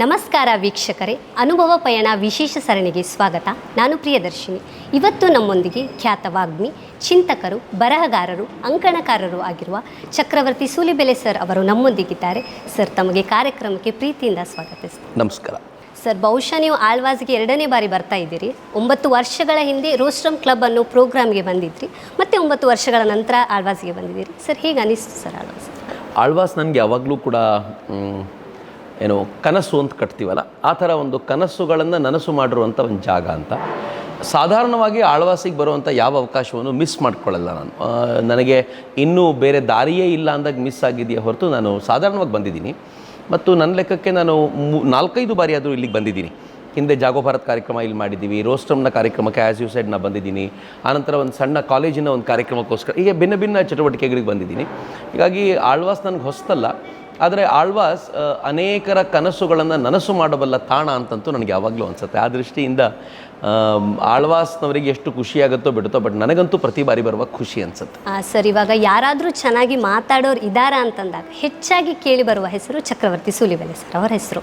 ನಮಸ್ಕಾರ ವೀಕ್ಷಕರೇ ಅನುಭವ ಪಯಣ ವಿಶೇಷ ಸರಣಿಗೆ ಸ್ವಾಗತ. ನಾನು ಪ್ರಿಯದರ್ಶಿನಿ. ಇವತ್ತು ನಮ್ಮೊಂದಿಗೆ ಖ್ಯಾತ ವಾಗ್ಮಿ ಚಿಂತಕರು ಬರಹಗಾರರು ಅಂಕಣಕಾರರು ಆಗಿರುವ ಚಕ್ರವರ್ತಿ ಸೂಲಿಬೆಲೆ ಸರ್ ಅವರು ನಮ್ಮೊಂದಿಗಿದ್ದಾರೆ. ಸರ್ ತಮಗೆ ಕಾರ್ಯಕ್ರಮಕ್ಕೆ ಪ್ರೀತಿಯಿಂದ ಸ್ವಾಗತಿಸ್ತೀನಿ. ನಮಸ್ಕಾರ. ಸರ್ ಬಹುಶಃ ನೀವು ಆಳ್ವಾಸ್ಗೆ ಎರಡನೇ ಬಾರಿ ಬರ್ತಾ ಇದ್ದೀರಿ. ಒಂಬತ್ತು ವರ್ಷಗಳ ಹಿಂದೆ ರೋಸ್ಟ್ರಮ್ ಕ್ಲಬ್ ಅನ್ನೋ ಪ್ರೋಗ್ರಾಮ್ಗೆ ಬಂದಿದ್ರಿ. ಮತ್ತೆ ಒಂಬತ್ತು ವರ್ಷಗಳ ನಂತರ ಆಳ್ವಾಸ್ಗೆ ಬಂದಿದ್ದೀರಿ. ಸರ್ ಹೇಗೆ ಅನಿಸ್ತು ಸರ್ ಆಳ್ವಾಸ್? ಆಳ್ವಾಸ್ ನನಗೆ ಯಾವಾಗಲೂ ಕೂಡ ಏನು ಕನಸು ಅಂತ ಕಟ್ತೀವಲ್ಲ, ಆ ಥರ ಒಂದು ಕನಸುಗಳನ್ನು ನನಸು ಮಾಡಿರುವಂಥ ಒಂದು ಜಾಗ ಅಂತ. ಸಾಧಾರಣವಾಗಿ ಆಳ್ವಾಸಿಗೆ ಬರುವಂಥ ಯಾವ ಅವಕಾಶವನ್ನು ಮಿಸ್ ಮಾಡ್ಕೊಳ್ಳಲ್ಲ ನಾನು. ನನಗೆ ಇನ್ನೂ ಬೇರೆ ದಾರಿಯೇ ಇಲ್ಲ ಅಂದಾಗ ಮಿಸ್ ಆಗಿದೆಯಾ ಹೊರತು ನಾನು ಸಾಧಾರಣವಾಗಿ ಬಂದಿದ್ದೀನಿ. ಮತ್ತು ನನ್ನ ಲೆಕ್ಕಕ್ಕೆ ನಾನು ಮು- ನಾಲ್ಕೈದು ಬಾರಿ ಆದರೂ ಇಲ್ಲಿಗೆ ಬಂದಿದ್ದೀನಿ. ಹಿಂದೆ ಜಾಗೋ ಭಾರತ್ ಕಾರ್ಯಕ್ರಮ ಇಲ್ಲಿ ಮಾಡಿದ್ದೀವಿ, ರೋಸ್ಟಮ್ನ ಕಾರ್ಯಕ್ರಮಕ್ಕೆ ಆ್ಯಸ್ ಯು ಸೈಡ್ನ ಬಂದಿದ್ದೀನಿ ಆನಂತರ ಒಂದು ಸಣ್ಣ ಕಾಲೇಜಿನ ಒಂದು ಕಾರ್ಯಕ್ರಮಕ್ಕೋಸ್ಕರ ಹೀಗೆ ಭಿನ್ನ ಭಿನ್ನ ಚಟುವಟಿಕೆಗಳಿಗೆ ಬಂದಿದ್ದೀನಿ. ಹೀಗಾಗಿ ಆಳ್ವಾಸ್ ನನಗೆ ಹೊಸ್ತಲ್ಲ ಆದರೆ ಆಳ್ವಾಸ್ ಅನೇಕರ ಕನಸುಗಳನ್ನು ನನಸು ಮಾಡಬಲ್ಲ ತಾಣ ಅಂತಂತೂ ನನಗೆ ಯಾವಾಗಲೂ ಅನಿಸುತ್ತೆ. ಆ ದೃಷ್ಟಿಯಿಂದ ಆಳ್ವಾಸ್ನವರಿಗೆ ಎಷ್ಟು ಖುಷಿಯಾಗುತ್ತೋ ಬಿಡುತ್ತೋ, ಬಟ್ ನನಗಂತೂ ಪ್ರತಿ ಬಾರಿ ಬರುವ ಖುಷಿ ಅನಿಸುತ್ತೆ. ಸರ್, ಇವಾಗ ಯಾರಾದರೂ ಚೆನ್ನಾಗಿ ಮಾತಾಡೋರು ಇದ್ದಾರಾ ಅಂತಂದಾಗ ಹೆಚ್ಚಾಗಿ ಕೇಳಿ ಬರುವ ಹೆಸರು ಚಕ್ರವರ್ತಿ ಸೂಲಿಬೆಲೆ ಸರ್ ಅವರ ಹೆಸರು.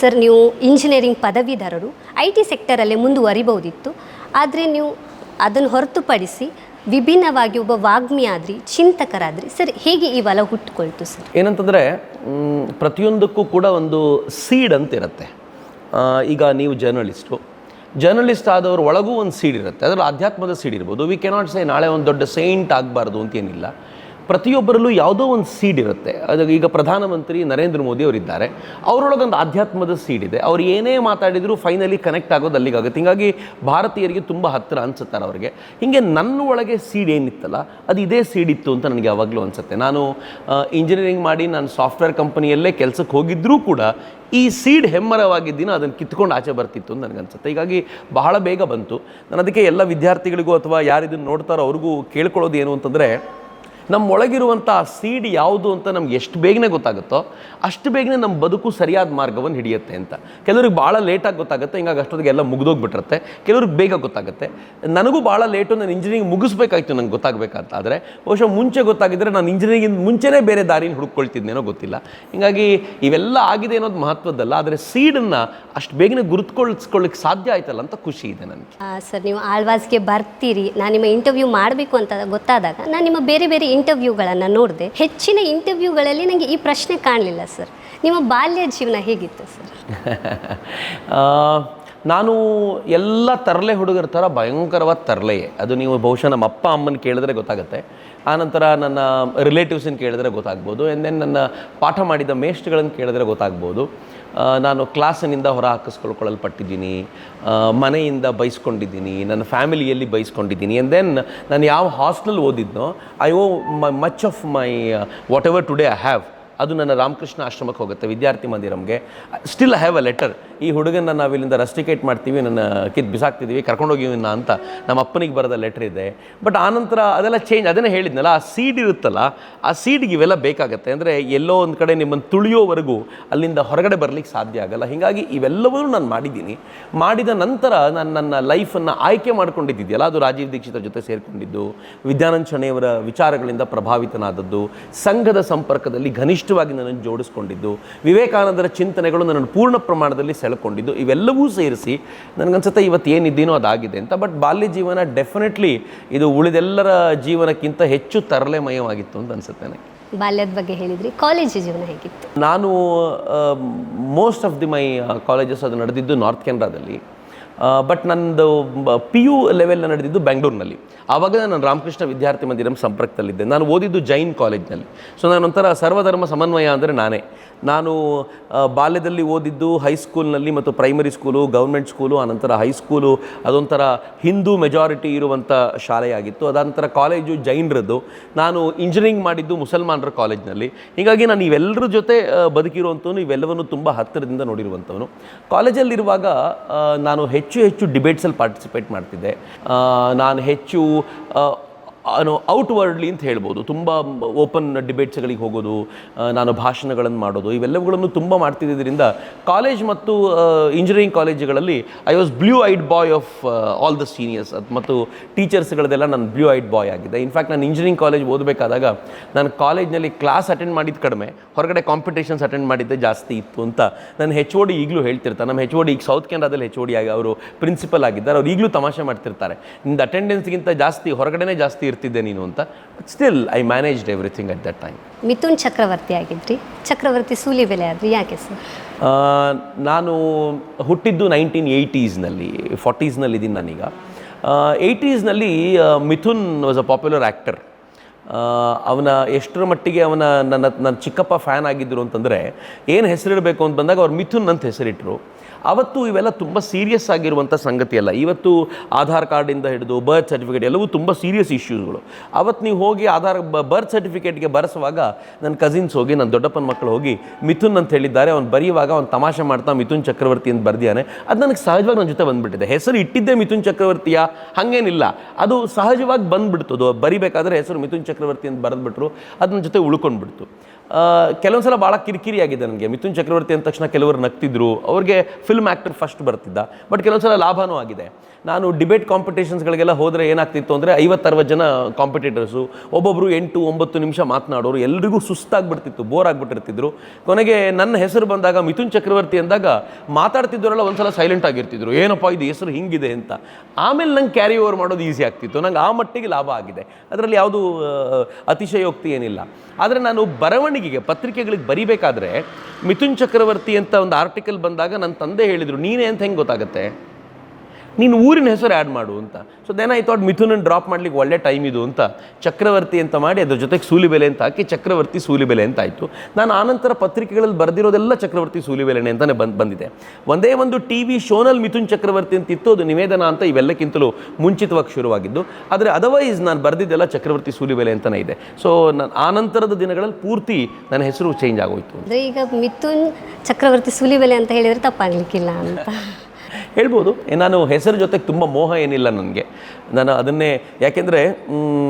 ಸರ್, ನೀವು ಇಂಜಿನಿಯರಿಂಗ್ ಪದವೀಧರರು, ಐ ಟಿ ಸೆಕ್ಟರಲ್ಲೇ ಮುಂದುವರಿಬಹುದಿತ್ತು. ಆದರೆ ನೀವು ಅದನ್ನು ಹೊರತುಪಡಿಸಿ ವಿಭಿನ್ನವಾಗಿ ಒಬ್ಬ ವಾಗ್ಮಿ ಆದ್ರಿ ಚಿಂತಕರಾದ್ರಿ. ಸರ್, ಹೇಗೆ ಈ ಒಲ ಹುಟ್ಟುಕೊಳ್ತು ಸರ್? ಏನಂತಂದರೆ ಪ್ರತಿಯೊಂದಕ್ಕೂ ಕೂಡ ಒಂದು ಸೀಡ್ ಅಂತ ಇರುತ್ತೆ. ಈಗ ನೀವು ಜರ್ನಲಿಸ್ಟು ಜರ್ನಲಿಸ್ಟ್ ಆದವ್ರ ಒಳಗೂ ಒಂದು ಸೀಡ್ ಇರುತ್ತೆ. ಅದರಲ್ಲಿ ಆಧ್ಯಾತ್ಮದ ಸೀಡ್ ಇರ್ಬೋದು. ವಿ ಕೆನಾಟ್ ಸೇ ನಾಳೆ ಒಂದು ದೊಡ್ಡ ಸೈಂಟ್ ಆಗಬಾರ್ದು ಅಂತೇನಿಲ್ಲ ಪ್ರತಿಯೊಬ್ಬರಲ್ಲೂ ಯಾವುದೋ ಒಂದು ಸೀಡ್ ಇರುತ್ತೆ. ಅದು ಈಗ ಪ್ರಧಾನಮಂತ್ರಿ ನರೇಂದ್ರ ಮೋದಿ ಅವರಿದ್ದಾರೆ. ಅವರೊಳಗೊಂದು ಆಧ್ಯಾತ್ಮದ ಸೀಡ್ ಇದೆ. ಅವ್ರು ಏನೇ ಮಾತಾಡಿದರೂ ಫೈನಲಿ ಕನೆಕ್ಟ್ ಆಗೋದು ಅಲ್ಲಿಗಾಗುತ್ತೆ. ಹಿಂಗಾಗಿ ಭಾರತೀಯರಿಗೆ ತುಂಬ ಹತ್ತಿರ ಅನ್ಸುತ್ತಾರೆ ಅವರಿಗೆ. ಹೀಗೆ ನನ್ನ ಒಳಗೆ ಸೀಡ್ ಏನಿತ್ತಲ್ಲ, ಅದು ಇದೇ ಸೀಡ್ ಇತ್ತು ಅಂತ ನನಗೆ ಯಾವಾಗಲೂ ಅನಿಸುತ್ತೆ. ನಾನು ಇಂಜಿನಿಯರಿಂಗ್ ಮಾಡಿ ನಾನು ಸಾಫ್ಟ್ವೇರ್ ಕಂಪನಿಯಲ್ಲೇ ಕೆಲಸಕ್ಕೆ ಹೋಗಿದ್ದರೂ ಕೂಡ ಈ ಸೀಡ್ ಹೆಮ್ಮರವಾಗಿದ್ದೀನ ಅದನ್ನು ಕಿತ್ಕೊಂಡು ಆಚೆ ಬರ್ತಿತ್ತು ಅಂತ ನನಗನ್ಸುತ್ತೆ ಹೀಗಾಗಿ ಬಹಳ ಬೇಗ ಬಂತು. ನಾನು ಅದಕ್ಕೆ ಎಲ್ಲ ವಿದ್ಯಾರ್ಥಿಗಳಿಗೂ ಅಥವಾ ಯಾರು ಇದನ್ನು ನೋಡ್ತಾರೋ ಅವ್ರಿಗೂ ಕೇಳ್ಕೊಳ್ಳೋದು ಏನು ಅಂತಂದರೆ ನಮ್ಮೊಳಗಿರುವಂಥ ಸೀಡ್ ಯಾವುದು ಅಂತ ನಮ್ಗೆ ಎಷ್ಟು ಬೇಗನೆ ಗೊತ್ತಾಗುತ್ತೋ ಅಷ್ಟು ಬೇಗನೆ ನಮ್ಮ ಬದುಕು ಸರಿಯಾದ ಮಾರ್ಗವನ್ನು ಹಿಡಿಯುತ್ತೆ ಅಂತ. ಕೆಲವ್ರಿಗೆ ಭಾಳ ಲೇಟಾಗಿ ಗೊತ್ತಾಗುತ್ತೆ, ಹಿಂಗಾಗಿ ಅಷ್ಟೊತ್ತಿಗೆ ಎಲ್ಲ ಮುಗಿದೋಗ್ಬಿಟ್ಟಿರುತ್ತೆ. ಕೆಲವ್ರಿಗೆ ಬೇಗ ಗೊತ್ತಾಗುತ್ತೆ. ನನಗೂ ಭಾಳ ಲೇಟು ನಾನು ಇಂಜಿನಿಯರಿಂಗ್ ಮುಗಿಸ್ಬೇಕಾಯ್ತು ನಂಗೆ ಗೊತ್ತಾಗಬೇಕಂತ ಆದರೆ ಬಹುಶಃ ಮುಂಚೆ ಗೊತ್ತಾಗಿದ್ದರೆ ನಾನು ಇಂಜಿನಿಯರಿಂಗ್ ಮುಂಚೆನೇ ಬೇರೆ ದಾರಿನ ಹುಡ್ಕೊಳ್ತಿದ್ದೇನೋ ಗೊತ್ತಿಲ್ಲ. ಹಿಂಗಾಗಿ ಇವೆಲ್ಲ ಆಗಿದೆ ಅನ್ನೋದು ಮಹತ್ವದ್ದಲ್ಲ, ಆದರೆ ಸೀಡನ್ನು ಅಷ್ಟು ಬೇಗನೆ ಗುರುತ್ಕೊಳ್ಸ್ಕೊಳ್ಳಿಕ್ಕೆ ಸಾಧ್ಯ ಆಯ್ತಲ್ಲ ಅಂತ ಖುಷಿ ಇದೆ ನನಗೆ. ಸರ್, ನೀವು ಆಳ್ವಾಸ್ಗೆ ಬರ್ತೀರಿ. ನಾನು ನಿಮ್ಮ ಇಂಟರ್ವ್ಯೂ ಮಾಡಬೇಕು ಅಂತ ಗೊತ್ತಾದಾಗ ನಾನು ನಿಮ್ಮ ಬೇರೆ ಬೇರೆ ಇಂಟರ್ವ್ಯೂಗಳನ್ನು ನೋಡಿದೆ, ಹೆಚ್ಚಿನ ಇಂಟರ್ವ್ಯೂಗಳಲ್ಲಿ ನನಗೆ ಈ ಪ್ರಶ್ನೆ ಕಾಣಲಿಲ್ಲ ಸರ್ ನಿಮ್ಮ ಬಾಲ್ಯ ಜೀವನ ಹೇಗಿತ್ತು ಸರ್ ನಾನು ಎಲ್ಲ ತರಲೆ ಹುಡುಗರ ಥರ ಭಯಂಕರವಾದ ತರಲೆಯೇ. ಅದು ನೀವು ಬಹುಶಃ ನಮ್ಮ ಅಪ್ಪ ಅಮ್ಮನ ಕೇಳಿದ್ರೆ ಗೊತ್ತಾಗುತ್ತೆ. ಆನಂತರ ನನ್ನ ರಿಲೇಟಿವ್ಸನ್ನು ಕೇಳಿದ್ರೆ ಗೊತ್ತಾಗ್ಬೋದು ಆ್ಯಂಡ್ ದೆನ್ ನನ್ನ ಪಾಠ ಮಾಡಿದ ಮೇಷ್ಟ್ಗಳನ್ನು ಕೇಳಿದ್ರೆ ಗೊತ್ತಾಗ್ಬೋದು. ನಾನು ಕ್ಲಾಸಿನಿಂದ ಹೊರ ಹಾಕಿಸ್ಕೊಳ್ಕೊಳ್ಳಲ್ಪಟ್ಟಿದ್ದೀನಿ ಮನೆಯಿಂದ ಬೈಸ್ಕೊಂಡಿದ್ದೀನಿ. ನನ್ನ ಫ್ಯಾಮಿಲಿಯಲ್ಲಿ ಬೈಸ್ಕೊಂಡಿದ್ದೀನಿ. ಆ್ಯಂಡ್ ದೆನ್ ನಾನು ಯಾವ hostel ಓದಿದ್ನೋ I owe much of my whatever today I have ಅದು ನನ್ನ ರಾಮಕೃಷ್ಣ ಆಶ್ರಮಕ್ಕೆ ಹೋಗುತ್ತೆ, ವಿದ್ಯಾರ್ಥಿ ಮಂದಿರಮ್ಗೆ still I have a letter ಈ ಹುಡುಗನ ನಾವು ಇಲ್ಲಿಂದ ರಸ್ಟಿಕೇಟ್ ಮಾಡ್ತೀವಿ, ನನ್ನ ಕಿತ್ ಬಿಸಾಕ್ತಿದ್ದೀವಿ ಕರ್ಕೊಂಡೋಗಿ ನಾ ಅಂತ ನಮ್ಮ ಅಪ್ಪನಿಗೆ ಬರೆದ ಲೆಟರ್ ಇದೆ. ಬಟ್ ಆನಂತರ ಅದೆಲ್ಲ ಚೇಂಜ್ ಅದನ್ನೇ ಹೇಳಿದ್ನಲ್ಲ, ಆ ಸೀಡ್ ಇರುತ್ತಲ್ಲ, ಆ ಸೀಡ್ಗೆ ಇವೆಲ್ಲ ಬೇಕಾಗತ್ತೆ. ಅಂದರೆ ಎಲ್ಲೋ ಒಂದು ಕಡೆ ನಿಮ್ಮನ್ನು ತುಳಿಯೋವರೆಗೂ ಅಲ್ಲಿಂದ ಹೊರಗಡೆ ಬರಲಿಕ್ಕೆ ಸಾಧ್ಯ ಆಗಲ್ಲ. ಹೀಗಾಗಿ ಇವೆಲ್ಲವನ್ನೂ ನಾನು ಮಾಡಿದ್ದೀನಿ. ಮಾಡಿದ ನಂತರ ನಾನು ನನ್ನ ಲೈಫನ್ನು ಆಯ್ಕೆ ಮಾಡ್ಕೊಂಡಿದ್ದಿದೆಯಲ್ಲ, ಅದು ರಾಜೀವ್ ದೀಕ್ಷಿತರ ಜೊತೆ ಸೇರಿಕೊಂಡಿದ್ದು, ವಿದ್ಯಾನಂದ ಶಣೆಯವರ ವಿಚಾರಗಳಿಂದ ಪ್ರಭಾವಿತನಾದದ್ದು, ಸಂಘದ ಸಂಪರ್ಕದಲ್ಲಿ ಘನಿಷ್ಠವಾಗಿ ನನ್ನನ್ನು ಜೋಡಿಸ್ಕೊಂಡಿದ್ದು ವಿವೇಕಾನಂದರ ಚಿಂತನೆಗಳು ನನ್ನನ್ನು ಪೂರ್ಣ ಪ್ರಮಾಣದಲ್ಲಿ ಸೆಳ್ಕೊಂಡಿದ್ದು ಇವೆಲ್ಲವೂ ಸೇರಿಸಿ ನನಗನ್ಸುತ್ತೆ ಇವತ್ತು ಏನಿದ್ದೀನೋ ಅದಾಗಿದೆ ಅಂತ. ಬಟ್ ಬಾಲ್ಯ ಜೀವನ ಡೆಫಿನೆಟ್ಲಿ ಇದು ಉಳಿದೆಲ್ಲರ ಜೀವನಕ್ಕಿಂತ ಹೆಚ್ಚು ತರಲೆಮಯವಾಗಿತ್ತು ಅಂತ ಅನಿಸುತ್ತೆ ನನಗೆ. ಬಾಲ್ಯದ ಬಗ್ಗೆ ಹೇಳಿದ್ರಿ ಕಾಲೇಜು ಜೀವನ ಹೇಗಿತ್ತು? ನಾನು most of the my colleges ಅದು ನಡೆದಿದ್ದು ನಾರ್ತ್ ಕೆನರಾದಲ್ಲಿ ಬಟ್ ನಂದು ಪಿ ಯು ಲೆವೆಲ್ ನಡೆದಿದ್ದು ಬೆಂಗಳೂರಿನಲ್ಲಿ ಆವಾಗ ನಾನು ರಾಮಕೃಷ್ಣ ವಿದ್ಯಾರ್ಥಿ ಮಂದಿರಂ ಸಂಪರ್ಕದಲ್ಲಿದ್ದೆ. ನಾನು ಓದಿದ್ದು ಜೈನ್ ಕಾಲೇಜ್ನಲ್ಲಿ ಸೊ ನಾನೊಂಥರ ಸರ್ವಧರ್ಮ ಸಮನ್ವಯ ಅಂದರೆ ನಾನೇ. ನಾನು ಬಾಲ್ಯದಲ್ಲಿ ಓದಿದ್ದು ಹೈಸ್ಕೂಲ್ನಲ್ಲಿ ಮತ್ತು ಪ್ರೈಮರಿ ಸ್ಕೂಲು ಗೌರ್ಮೆಂಟ್ ಸ್ಕೂಲು ಆನಂತರ ಹೈಸ್ಕೂಲು ಅದೊಂಥರ ಹಿಂದೂ ಮೆಜಾರಿಟಿ ಇರುವಂಥ ಶಾಲೆಯಾಗಿತ್ತು. ಅದಾನಂತರ ಕಾಲೇಜು ಜೈನರದ್ದು. ನಾನು ಇಂಜಿನಿಯರಿಂಗ್ ಮಾಡಿದ್ದು ಮುಸಲ್ಮಾನರ ಕಾಲೇಜ್ನಲ್ಲಿ ಹೀಗಾಗಿ ನಾನು ಇವೆಲ್ಲರ ಜೊತೆ ಬದುಕಿರುವಂಥವನು, ಇವೆಲ್ಲವನ್ನು ತುಂಬ ಹತ್ತಿರದಿಂದ ನೋಡಿರುವಂಥವನು. ಕಾಲೇಜಲ್ಲಿರುವಾಗ ನಾನು ಹೆಚ್ಚು ಹೆಚ್ಚು ಡಿಬೇಟ್ಸಲ್ಲಿ ಪಾರ್ಟಿಸಿಪೇಟ್ ಮಾಡ್ತಿದ್ದೆ. ನಾನು ಹೆಚ್ಚು ಆ, ಔಟ್ವರ್ಡ್ಲಿ ಅಂತ ಹೇಳ್ಬೋದು. ತುಂಬ ಓಪನ್ ಡಿಬೇಟ್ಸ್ಗಳಿಗೆ ಹೋಗೋದು ನಾನು ಭಾಷಣಗಳನ್ನು ಮಾಡೋದು ಇವೆಲ್ಲವುಗಳನ್ನು ತುಂಬ ಮಾಡ್ತಿದ್ದರಿಂದ ಕಾಲೇಜ್ ಮತ್ತು ಇಂಜಿನಿಯರಿಂಗ್ ಕಾಲೇಜುಗಳಲ್ಲಿ I was blue eyed boy of all the seniors ಅದು ಮತ್ತು ಟೀಚರ್ಸ್ಗಳದೆಲ್ಲ ನಾನು ಬ್ಲೂ ಐಡ್ ಬಾಯ್ ಆಗಿದೆ ಇನ್ಫ್ಯಾಕ್ಟ್ ನಾನು ಇಂಜಿನಿಯರಿಂಗ್ ಕಾಲೇಜ್ ಓದಬೇಕಾದಾಗ ನಾನು ಕಾಲೇಜ್ನಲ್ಲಿ ಕ್ಲಾಸ್ ಅಟೆಂಡ್ ಮಾಡಿದ್ದು ಕಡಿಮೆ ಹೊರಗಡೆ ಕಾಂಪಿಟೇಷನ್ಸ್ ಅಟೆಂಡ್ ಮಾಡಿದ್ದೆ ಜಾಸ್ತಿ ಇತ್ತು ಅಂತ ನಾನು ಹೆಚ್ ಓ ಡಿ ಈಗಲೂ ಹೇಳ್ತಿರ್ತಾರೆ. ನಮ್ಮ ಹೆಚ್ ಓ ಡಿ ಈಗ ಸೌತ್ ಕೆನರಾದಲ್ಲಿ ಹೆಚ್ ಓ ಡಿ ಆಗಿ ಅವರು ಪ್ರಿನ್ಸಿಪಲ್ ಆಗಿದ್ದಾರೆ. ಅವ್ರು ಈಗಲೂ ತಮಾಷೆ ಮಾಡ್ತಿರ್ತಾರೆ. ನಿಮ್ದು ಅಟೆಂಡೆನ್ಸ್ಗಿಂತ ಜಾಸ್ತಿ ಹೊರಗಡೆನೇ ಜಾಸ್ತಿ ಇರ್ತಿದ್ದೆ ನೀನು ಅಂತ. But still I managed everything at that time Mithun Chakravarthy ಆಗಿದ್ರಿ. ಚಕ್ರವರ್ತಿ ಸೂಲಿಬೆಲೆ ಆದ್ರಿ. ಯಾಕೆ ಸರ್? ನಾನು ಹುಟ್ಟಿದ್ದು ನೈನ್ಟೀನ್ ಏಯ್ಟೀಸ್ನಲ್ಲಿ ಫಾರ್ಟೀಸ್ನಲ್ಲಿದ್ದೀನಿ ನಾನೀಗ. ಏಯ್ಟೀಸ್ನಲ್ಲಿ Mithun was a popular actor ಅವನ ಎಷ್ಟರ ಮಟ್ಟಿಗೆ ಅವನ ನನ್ನ ನನ್ನ ಚಿಕ್ಕಪ್ಪ ಫ್ಯಾನ್ ಆಗಿದ್ದರು ಅಂತಂದರೆ ಏನು ಹೆಸರಿಡಬೇಕು ಅಂತ ಬಂದಾಗ ಅವ್ರು ಮಿಥುನ್ ಅಂತ ಹೆಸರಿಟ್ಟರು ಅವತ್ತು ಇವೆಲ್ಲ ತುಂಬ ಸೀರಿಯಸ್ ಆಗಿರುವಂಥ ಸಂಗತಿ ಅಲ್ಲ ಇವತ್ತು ಆಧಾರ್ ಕಾರ್ಡಿಂದ ಹಿಡಿದು ಬರ್ತ್ ಸರ್ಟಿಫಿಕೇಟ್ ಎಲ್ಲವೂ ತುಂಬ ಸೀರಿಯಸ್ ಇಶ್ಯೂಸ್ಗಳು ಅವತ್ತು ನೀವು ಹೋಗಿ ಆಧಾರ್ ಬರ್ತ್ ಸರ್ಟಿಫಿಕೇಟ್ಗೆ ಬರೆಸುವಾಗ ನನ್ನ ಕಸಿನ್ಸ್ ಹೋಗಿ ನನ್ನ ದೊಡ್ಡಪ್ಪನ ಮಕ್ಕಳು ಹೋಗಿ, ಮಿಥುನ್ ಅಂತ ಹೇಳಿದ್ದಾರೆ, ಅವ್ನು ಬರೆಯುವಾಗ ಅವ್ನು ತಮಾಷೆ ಮಾಡ್ತಾ ಮಿಥುನ್ ಚಕ್ರವರ್ತಿ ಅಂತ ಬರೆದಿದ್ದಾನೆ ಅದು ನನಗೆ ಸಹಜವಾಗಿ ನನ್ನ ಜೊತೆ ಬಂದುಬಿಟ್ಟಿದೆ. ಹೆಸರು ಇಟ್ಟಿದ್ದೇ ಮಿಥುನ್ ಚಕ್ರವರ್ತಿಯ? ಹಾಗೇನಿಲ್ಲ. ಅದು ಸಹಜವಾಗಿ ಬಂದುಬಿಡ್ತು ಬರಿಬೇಕಾದ್ರೆ ಹೆಸರು ಮಿಥುನ್ ಚಕ್ರವರ್ತಿ ಅಂತ ಬರೆದ್ಬಿಟ್ರು. ಅದನ್ನ ಜೊತೆ ಉಳ್ಕೊಂಡ್ಬಿಡ್ತು. ಕೆಲವೊಂದು ಸಲ ಭಾಳ ಕಿರಿಕಿರಿ ಆಗಿದೆ ನನಗೆ ಮಿಥುನ್ ಚಕ್ರವರ್ತಿ ಅಂದ ತಕ್ಷಣ ಕೆಲವರು ನಗ್ತಿದ್ರು. ಅವ್ರಿಗೆ ಫಿಲ್ಮ್ ಆ್ಯಕ್ಟರ್ ಫಸ್ಟ್ ಬರ್ತಿದ್ದ. ಬಟ್ ಕೆಲವೊಂದು ಸಲ ಲಾಭವೂ ಆಗಿದೆ. ನಾನು ಡಿಬೇಟ್ ಕಾಂಪಿಟೇಷನ್ಸ್ಗಳಿಗೆಲ್ಲ ಹೋದರೆ ಏನಾಗ್ತಿತ್ತು ಅಂದರೆ ಐವತ್ತರವತ್ತು ಜನ ಕಾಂಪಿಟೇಟರ್ಸು ಒಬ್ಬೊಬ್ಬರು ಎಂಟು, ಒಂಬತ್ತು ನಿಮಿಷ ಮಾತನಾಡೋರು, ಎಲ್ರಿಗೂ ಸುಸ್ತಾಗ್ಬಿಡ್ತಿತ್ತು ಬೋರ್ ಆಗಿಬಿಟ್ಟಿರ್ತಿದ್ರು. ಕೊನೆಗೆ ನನ್ನ ಹೆಸರು ಬಂದಾಗ ಮಿಥುನ್ ಚಕ್ರವರ್ತಿ ಅಂದಾಗ ಮಾತಾಡ್ತಿದ್ದವರೆಲ್ಲ ಒಂದ್ಸಲ ಸೈಲೆಂಟ್ ಆಗಿರ್ತಿದ್ರು. ಏನಪ್ಪ ಇದು ಹೆಸರು ಹಿಂಗಿದೆ ಅಂತ. ಆಮೇಲೆ ನಂಗೆ ಕ್ಯಾರಿ ಓವರ್ ಮಾಡೋದು ಈಸಿ ಆಗ್ತಿತ್ತು. ನಂಗೆ ಆ ಮಟ್ಟಿಗೆ ಲಾಭ ಆಗಿದೆ. ಅದರಲ್ಲಿ ಯಾವುದು ಅತಿಶಯೋಕ್ತಿ ಏನಿಲ್ಲ. ಆದರೆ ನಾನು ಬರವಣಿಗೆಗೆ, ಪತ್ರಿಕೆಗಳಿಗೆ ಬರಿಬೇಕಾದ್ರೆ ಮಿಥುನ್ ಚಕ್ರವರ್ತಿ ಅಂತ ಒಂದು ಆರ್ಟಿಕಲ್ ಬಂದಾಗ ನನ್ನ ತಂದೆ ಹೇಳಿದರು, ನೀನೇ ಅಂತ ಹೆಂಗೆ ಗೊತ್ತಾಗುತ್ತೆ? ನೀನು ಊರಿನ ಹೆಸರು ಆ್ಯಡ್ ಮಾಡು ಅಂತ. ಸೊ ದೆನ್ ಐ ಥಾಟ್ ಮಿಥುನನ್ನು ಡ್ರಾಪ್ ಮಾಡ್ಲಿಕ್ಕೆ ಒಳ್ಳೆ ಟೈಮ್ ಇದು ಅಂತ. ಚಕ್ರವರ್ತಿ ಅಂತ ಮಾಡಿ ಅದ್ರ ಜೊತೆಗೆ ಸೂಲಿಬೆಲೆ ಅಂತ ಹಾಕಿ ಚಕ್ರವರ್ತಿ ಸೂಲಿಬೆಲೆ ಅಂತ ಆಯಿತು. ನಾನು ಆನಂತರ ಪತ್ರಿಕೆಗಳಲ್ಲಿ ಬರೆದಿರೋದೆಲ್ಲ ಚಕ್ರವರ್ತಿ ಸೂಲಿಬೆಲೆನೆ ಅಂತಲೇ ಬಂದು, ಬಂದಿದೆ. ಒಂದೇ ಒಂದು ಟಿ ವಿ ಶೋನಲ್ಲಿ ಮಿಥುನ್ ಚಕ್ರವರ್ತಿ ಅಂತ ಇತ್ತು ಅದು ನಿವೇದನ ಅಂತ ಇವೆಲ್ಲಕ್ಕಿಂತಲೂ ಮುಂಚಿತವಾಗಿ ಶುರುವಾಗಿದ್ದು. ಆದರೆ ಅದರ್ವೈಸ್ ನಾನು ಬರೆದಿದ್ದೆಲ್ಲ ಚಕ್ರವರ್ತಿ ಸೂಲಿಬೆಲೆ ಅಂತಲೇ ಇದೆ. ಸೊ ನಾನು ಆನಂತರದ ದಿನಗಳಲ್ಲಿ ಪೂರ್ತಿ ನನ್ನ ಹೆಸರು ಚೇಂಜ್ ಆಗೋಯ್ತು ಅಂದರೆ ಈಗ ಮಿಥುನ್ ಚಕ್ರವರ್ತಿ ಸೂಲಿಬೆಲೆ ಅಂತ ಹೇಳಿದರೆ ತಪ್ಪಾಗಲಿಕ್ಕಿಲ್ಲ ಅಂತ. ಹೇಳ್ಬೋದು. ನಾನು ಹೆಸರು ಜೊತೆಗೆ ತುಂಬ ಮೋಹ ಏನಿಲ್ಲ ನನಗೆ. ನಾನು ಅದನ್ನೇ ಯಾಕೆಂದರೆ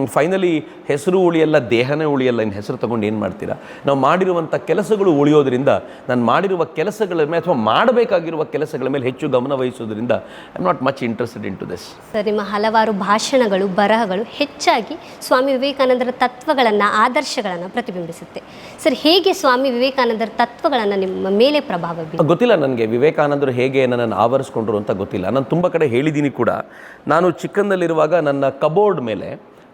ಫೈನಲಿ ಹೆಸರು ಉಳಿಯಲ್ಲ ದೇಹನೇ ಉಳಿಯಲ್ಲ ಇನ್ನು ಹೆಸರು ತೊಗೊಂಡು ಏನು ಮಾಡ್ತೀರಾ? ನಾವು ಮಾಡಿರುವಂಥ ಕೆಲಸಗಳು ಉಳಿಯೋದ್ರಿಂದ ನಾನು ಮಾಡಿರುವ ಕೆಲಸಗಳ ಮೇಲೆ ಅಥವಾ ಮಾಡಬೇಕಾಗಿರುವ ಕೆಲಸಗಳ ಮೇಲೆ ಹೆಚ್ಚು ಗಮನ ವಹಿಸೋದ್ರಿಂದ I am not much interested in to this sir ನಿಮ್ಮ ಹಲವಾರು ಭಾಷಣಗಳು ಬರಹಗಳು ಹೆಚ್ಚಾಗಿ ಸ್ವಾಮಿ ವಿವೇಕಾನಂದರ ತತ್ವಗಳನ್ನು ಆದರ್ಶಗಳನ್ನು ಪ್ರತಿಬಿಂಬಿಸುತ್ತೆ. ಸರ್ ಹೇಗೆ ಸ್ವಾಮಿ ವಿವೇಕಾನಂದರ ತತ್ವಗಳನ್ನು ನಿಮ್ಮ ಮೇಲೆ ಪ್ರಭಾವ ಗೊತ್ತಿಲ್ಲ ನನಗೆ. ವಿವೇಕಾನಂದರು ಹೇಗೆ ನನ್ನನ್ನು ಆವರಿಸ್ಕೊಂಡ್ರು ಅಂತ ಗೊತ್ತಿಲ್ಲ. ನಾನು ತುಂಬ ಕಡೆ ಹೇಳಿದ್ದೀನಿ ಕೂಡ. ನಾನು ಚಿಕ್ಕಂದಲ್ಲಿರುವಾಗ ನನ್ನ ಕಬೋರ್ಡ್ ಮೇಲೆ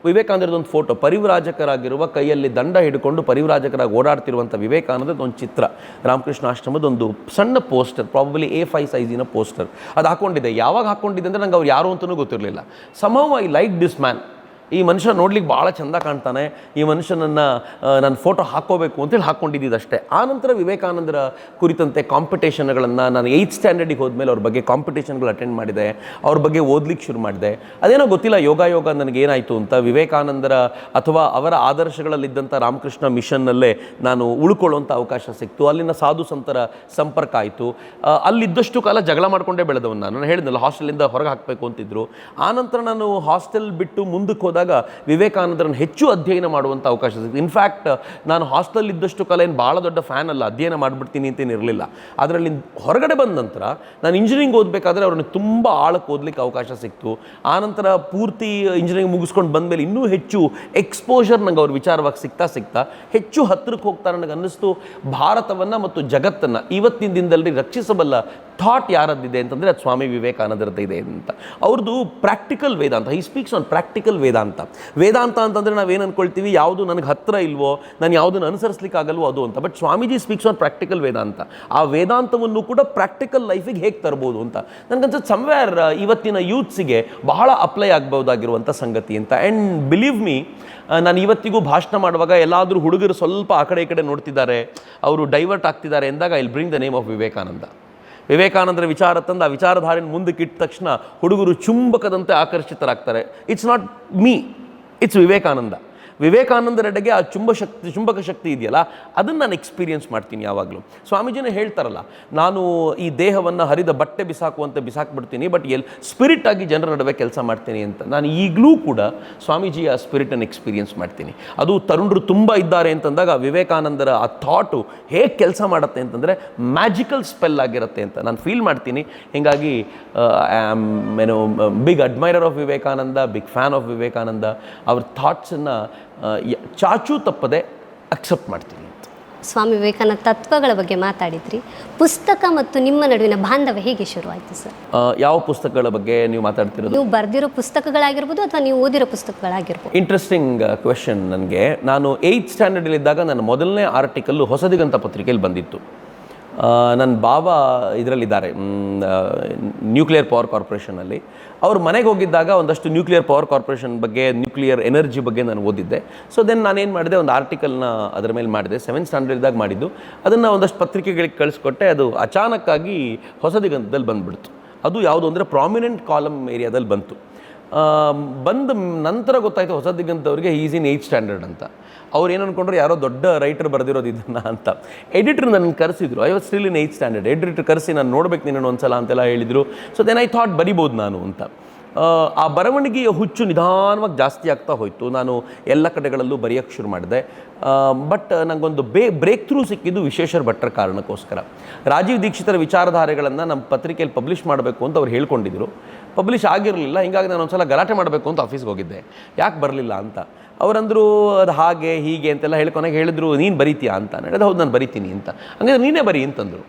ವಿವೇಕಾನಂದರದೊಂದು ಫೋಟೋ, ಪರಿವ್ರಾಜಕರಾಗಿರುವ ಕೈಯಲ್ಲಿ ದಂಡ ಹಿಡ್ಕೊಂಡು ಪರಿವ್ರಾಜಕರಾಗಿ ಓಡಾಡ್ತಿರುವಂಥ ವಿವೇಕಾನಂದದ ಒಂದು ಚಿತ್ರ, ರಾಮಕೃಷ್ಣ ಆಶ್ರಮದ ಒಂದು ಸಣ್ಣ ಪೋಸ್ಟರ್ ಪ್ರಾಬಬ್ಲಿ ಎ ಫೈ ಸೈಜಿನ ಪೋಸ್ಟರ್. ಅದು ಹಾಕೊಂಡಿದ್ದೆ. ಯಾವಾಗ ಹಾಕ್ಕೊಂಡಿದೆ ಅಂದರೆ ನಂಗೆ ಅವ್ರು ಯಾರು ಅಂತಲೂ ಗೊತ್ತಿರಲಿಲ್ಲ. Somehow I like this man ಈ ಮನುಷ್ಯ ನೋಡ್ಲಿಕ್ಕೆ ಭಾಳ ಚಂದ ಕಾಣ್ತಾನೆ. ಈ ಮನುಷ್ಯನನ್ನು ನಾನು ಫೋಟೋ ಹಾಕೋಬೇಕು ಅಂತೇಳಿ ಹಾಕ್ಕೊಂಡಿದ್ದಷ್ಟೇ ಆನಂತರ ವಿವೇಕಾನಂದರ ಕುರಿತಂತೆ ಕಾಂಪಿಟೇಷನ್ಗಳನ್ನು ನಾನು ಏಯ್ತ್ ಸ್ಟ್ಯಾಂಡರ್ಡಿಗೆ ಹೋದ್ಮೇಲೆ ಅವ್ರ ಬಗ್ಗೆ ಕಾಂಪಿಟೇಷನ್ಗಳು ಅಟೆಂಡ್ ಮಾಡಿದೆ. ಅವ್ರ ಬಗ್ಗೆ ಓದ್ಲಿಕ್ಕೆ ಶುರು ಮಾಡಿದೆ. ಅದೇನೋ ಗೊತ್ತಿಲ್ಲ, ಯೋಗ ಯೋಗ ನನಗೇನಾಯಿತು ಅಂತ. ವಿವೇಕಾನಂದರ ಅಥವಾ ಅವರ ಆದರ್ಶಗಳಲ್ಲಿದ್ದಂಥ ರಾಮಕೃಷ್ಣ ಮಿಷನ್ನಲ್ಲೇ ನಾನು ಉಳ್ಕೊಳ್ಳುವಂಥ ಅವಕಾಶ ಸಿಕ್ತು. ಅಲ್ಲಿನ ಸಾಧು ಸಂತರ ಸಂಪರ್ಕ ಆಯಿತು. ಅಲ್ಲಿದ್ದಷ್ಟು ಕಾಲ ಜಗಳ ಮಾಡಿಕೊಂಡೇ ಬೆಳೆದವನು ನಾನು. ನಾನು ಹೇಳಿದ್ನಲ್ಲ ಹಾಸ್ಟೆಲಿಂದ ಹೊರಗೆ ಹಾಕಬೇಕು ಅಂತಿದ್ರು. ಆನಂತರ ನಾನು ಹಾಸ್ಟೆಲ್ ಬಿಟ್ಟು ಮುಂದಕ್ಕೆ ಹೋದಾಗ ವಿವೇಕಾನಂದರನ್ನು ಹೆಚ್ಚು ಅಧ್ಯಯನ ಮಾಡುವಂಥ ಅವಕಾಶ ಸಿಗುತ್ತೆ. ಇನ್ಫ್ಯಾಕ್ಟ್ ನಾನು ಹಾಸ್ಟೆಲ್ ಇದ್ದಷ್ಟು ಕಾಲ ಏನು ಭಾಳ ದೊಡ್ಡ ಫ್ಯಾನ್ ಅಲ್ಲ, ಅಧ್ಯಯನ ಮಾಡಿಬಿಡ್ತೀನಿ ಅಂತೇನು ಇರಲಿಲ್ಲ. ಅದರಲ್ಲಿ ಹೊರಗಡೆ ಬಂದ ನಂತರ ನಾನು ಇಂಜಿನಿಯರಿಂಗ್ ಓದಬೇಕಾದ್ರೆ ಅವ್ರನ್ನ ತುಂಬ ಆಳಕ್ಕೆ ಓದಲಿಕ್ಕೆ ಅವಕಾಶ ಸಿಕ್ತು. ಆನಂತರ ಪೂರ್ತಿ ಇಂಜಿನಿಯರಿಂಗ್ ಮುಗಿಸ್ಕೊಂಡು ಬಂದಮೇಲೆ ಇನ್ನೂ ಹೆಚ್ಚು ಎಕ್ಸ್ಪೋಜರ್ ನಂಗೆ ಅವ್ರ ವಿಚಾರವಾಗಿ ಸಿಗ್ತಾ ಸಿಗ್ತಾ ಹೆಚ್ಚು ಹತ್ತಿರಕ್ಕೆ ಹೋಗ್ತಾ ನನಗೆ ಅನ್ನಿಸ್ತು. ಭಾರತವನ್ನು ಮತ್ತು ಜಗತ್ತನ್ನು ಇವತ್ತಿನ ದಿನದಲ್ಲಿ ರಕ್ಷಿಸಬಲ್ಲ ಥಾಟ್ ಯಾರದ್ದಿದೆ ಅಂತಂದರೆ ಅದು ಸ್ವಾಮಿ ವಿವೇಕಾನಂದರದ್ದು ಇದೆ ಅಂತ. ಅವ್ರದ್ದು practical Vedanta he speaks on practical Vedanta. Vedanta. ಅಂತಂದರೆ ನಾವೇನು ಅನ್ಕೊಳ್ತೀವಿ? ಯಾವುದು ನನಗೆ ಹತ್ತಿರ ಇಲ್ವೋ, ನಾನು ಯಾವುದನ್ನು ಅನುಸರಿಸ್ಲಿಕ್ಕೆ ಆಗಲ್ವೋ ಅದು ಅಂತ. But Swamiji speaks on practical Vedanta. ಆ ವೇದಾಂತವನ್ನು ಕೂಡ ಪ್ರಾಕ್ಟಿಕಲ್ ಲೈಫಿಗೆ ಹೇಗೆ ತರ್ಬೋದು ಅಂತ. ನನಗನ್ಸುತ್ತೆ ಸಮ್ವೇರ್ ಇವತ್ತಿನ ಯೂತ್ಸಿಗೆ ಬಹಳ ಅಪ್ಲೈ ಆಗ್ಬೋದಾಗಿರುವಂಥ ಸಂಗತಿ ಅಂತ. ಆ್ಯಂಡ್ ಬಿಲೀವ್ ಮೀ ನಾನು ಇವತ್ತಿಗೂ ಭಾಷಣ ಮಾಡುವಾಗ ಎಲ್ಲಾದರೂ ಹುಡುಗರು ಸ್ವಲ್ಪ ಆ ಕಡೆ ಈ ಕಡೆ ನೋಡ್ತಿದ್ದಾರೆ. ಅವರು ಡೈವರ್ಟ್ ಆಗ್ತಿದ್ದಾರೆ. ಎಂದಾಗ I'll bring the name of Vivekananda ವಿವೇಕಾನಂದರ ವಿಚಾರ ತಂದು ಆ ವಿಚಾರಧಾರಿನ ಮುಂದಕ್ಕೆ ಇಟ್ಟ ತಕ್ಷಣ ಹುಡುಗರು ಚುಂಬಕದಂತೆ ಆಕರ್ಷಿತರಾಗ್ತಾರೆ. It's not me it's Vivekananda. ವಿವೇಕಾನಂದರೆಡೆಗೆ ಆ ಚುಂಬ ಶಕ್ತಿ, ಚುಂಬಕ ಶಕ್ತಿ ಇದೆಯಲ್ಲ, ಅದನ್ನು ನಾನು ಎಕ್ಸ್ಪೀರಿಯನ್ಸ್ ಮಾಡ್ತೀನಿ ಯಾವಾಗಲೂ. ಸ್ವಾಮೀಜಿನ ಹೇಳ್ತಾರಲ್ಲ, ನಾನು ಈ ದೇಹವನ್ನು ಹರಿದ ಬಟ್ಟೆ ಬಿಸಾಕುವಂತೆ ಬಿಸಾಕ್ಬಿಡ್ತೀನಿ ಬಟ್ ಎಲ್ಲಿ ಸ್ಪಿರಿಟ್ ಆಗಿ ಜನರ ನಡುವೆ ಕೆಲಸ ಮಾಡ್ತೀನಿ ಅಂತ. ನಾನು ಈಗಲೂ ಕೂಡ ಸ್ವಾಮೀಜಿಯ ಸ್ಪಿರಿಟನ್ನು ಎಕ್ಸ್ಪೀರಿಯನ್ಸ್ ಮಾಡ್ತೀನಿ. ಅದು ತರುಣರು ತುಂಬ ಇದ್ದಾರೆ ಅಂತಂದಾಗ ವಿವೇಕಾನಂದರ ಆ ಥಾಟು ಹೇಗೆ ಕೆಲಸ ಮಾಡುತ್ತೆ ಅಂತಂದರೆ ಮ್ಯಾಜಿಕಲ್ ಸ್ಪೆಲ್ ಆಗಿರುತ್ತೆ ಅಂತ. ನಾನು ಫೀಲ್ ಮಾಡ್ತೀನಿ. ಹೀಗಾಗಿ ಐ ಆಮ್ ಏನೋ big admirer of Vivekananda big fan of Vivekananda. ಅವ್ರ ಥಾಟ್ಸನ್ನು ಚಾಚೂ ತಪ್ಪದೆ ಅಕ್ಸೆಪ್ಟ್ ಮಾಡ್ತೀನಿ ಅಂತ. ಸ್ವಾಮಿ ವಿವೇಕಾನಂದ ತತ್ವಗಳ ಬಗ್ಗೆ ಮಾತಾಡಿದ್ರಿ. ಪುಸ್ತಕ ಮತ್ತು ನಿಮ್ಮ ನಡುವಿನ ಬಾಂಧವ್ಯ ಹೇಗೆ ಶುರುವಾಯಿತು ಸರ್? ಯಾವ ಪುಸ್ತಕಗಳ ಬಗ್ಗೆ ನೀವು ಮಾತಾಡ್ತಿರೋದು? ನೀವು ಬರೆದಿರೋ ಪುಸ್ತಕಗಳಾಗಿರ್ಬೋದು ಅಥವಾ ನೀವು ಓದಿರೋ ಪುಸ್ತಕಗಳಾಗಿರ್ಬೋದು? ಇಂಟ್ರೆಸ್ಟಿಂಗ್ ಕ್ವೆಶನ್ ನನಗೆ. ನಾನು ಏಯ್ತ್ ಸ್ಟ್ಯಾಂಡರ್ಡಲ್ಲಿದ್ದಾಗ ನನ್ನ ಮೊದಲನೇ ಆರ್ಟಿಕಲ್ಲು ಹೊಸದಿಗಂತ ಪತ್ರಿಕೆಯಲ್ಲಿ ಬಂದಿತ್ತು. ನನ್ನ ಬಾವ ಇದರಲ್ಲಿದ್ದಾರೆ ನ್ಯೂಕ್ಲಿಯರ್ ಪವರ್ ಕಾರ್ಪೊರೇಷನಲ್ಲಿ ಅವ್ರ ಮನೆಗೆ ಹೋಗಿದ್ದಾಗ ಒಂದಷ್ಟು ನ್ಯೂಕ್ಲಿಯರ್ ಪವರ್ ಕಾರ್ಪೊರೇಷನ್ ಬಗ್ಗೆ ನ್ಯೂಕ್ಲಿಯರ್ ಎನರ್ಜಿ ಬಗ್ಗೆ ನಾನು ಓದಿದ್ದೆ. ಸೊ ದೆನ್ ನಾನೇನು ಮಾಡಿದೆ, ಒಂದು ಆರ್ಟಿಕಲ್ನ ಅದರ ಮೇಲೆ ಮಾಡಿದೆ ಸೆವೆಂತ್ ಸ್ಟ್ಯಾಂಡರ್ಡ್ದಾಗ ಮಾಡಿದ್ದು. ಅದನ್ನು ಒಂದಷ್ಟು ಪತ್ರಿಕೆಗಳಿಗೆ ಕಳಿಸ್ಕೊಟ್ಟೆ, ಅದು ಅಚಾನಕ್ಕಾಗಿ ಹೊಸದಿಗಂತದಲ್ಲಿ ಬಂದುಬಿಡ್ತು. ಅದು ಯಾವುದು ಅಂದರೆ ಪ್ರಾಮಿನೆಂಟ್ ಕಾಲಮ್ ಏರಿಯಾದಲ್ಲಿ ಬಂತು. ಬಂದ ನಂತರ ಗೊತ್ತಾಯಿತು ಹೊಸ ದಿಗಂತವ್ರಿಗೆ ಈಸ್ ಇನ್ ಏಯ್ತ್ ಸ್ಟ್ಯಾಂಡರ್ಡ್ ಅಂತ. ಅವ್ರು ಏನು ಅನ್ಕೊಂಡ್ರು, ಯಾರೋ ದೊಡ್ಡ ರೈಟರ್ ಬರೆದಿರೋದು ಇದನ್ನು ಅಂತ. ಎಡಿಟರ್ ನನ್ನ ಕರೆಸಿದ್ರು. I was still in eighth standard editor ಕರೆಸಿ ನಾನು ನೋಡ್ಬೇಕು ನೀನು ಒಂದ್ಸಲ ಅಂತೆಲ್ಲ ಹೇಳಿದರು. ಸೊ ದೆನ್ ಐ ಥಾಟ್ ಬರಿಬೋದು ನಾನು ಅಂತ. ಆ, ಬರವಣಿಗೆಯ ಹುಚ್ಚು ನಿಧಾನವಾಗಿ ಜಾಸ್ತಿ ಆಗ್ತಾ ಹೋಯಿತು. ನಾನು ಎಲ್ಲ ಕಡೆಗಳಲ್ಲೂ ಬರೆಯೋಕ್ಕೆ ಶುರು ಮಾಡಿದೆ. ಬಟ್ ನನಗೊಂದು ಬೇ ಬ್ರೇಕ್ ಥ್ರೂ ಸಿಕ್ಕಿದ್ದು ವಿಶೇಷರ್ ಭಟ್ರ ಕಾರಣಕ್ಕೋಸ್ಕರ. ರಾಜೀವ್ ದೀಕ್ಷಿತರ ವಿಚಾರಧಾರೆಗಳನ್ನು ನಮ್ಮ ಪತ್ರಿಕೆಯಲ್ಲಿ ಪಬ್ಲಿಷ್ ಮಾಡಬೇಕು ಅಂತ ಅವ್ರು ಹೇಳ್ಕೊಂಡಿದ್ರು. ಪಬ್ಲಿಷ್ ಆಗಿರಲಿಲ್ಲ ಹಿಂಗಾಗಿ ನಾನು ಒಂದ್ಸಲ ಗಲಾಟೆ ಮಾಡಬೇಕು ಅಂತ ಆಫೀಸ್ಗೆ ಹೋಗಿದ್ದೆ. ಯಾಕೆ ಬರಲಿಲ್ಲ ಅಂತ? ಅವರಂದರು ಅದು ಹಾಗೆ ಹೀಗೆ ಅಂತೆಲ್ಲ ಹೇಳ್ಕೊನಾಗ ಹೇಳಿದ್ರು ನೀನು ಬರೀತೀಯಾ ಅಂತ? ಹೇಳಿದೆ ಹೌದು ನಾನು ಬರಿತೀನಿ ಅಂತ. ಹಂಗಾದ್ರೆ ನೀನೇ ಬರಿ ಅಂತಂದರು.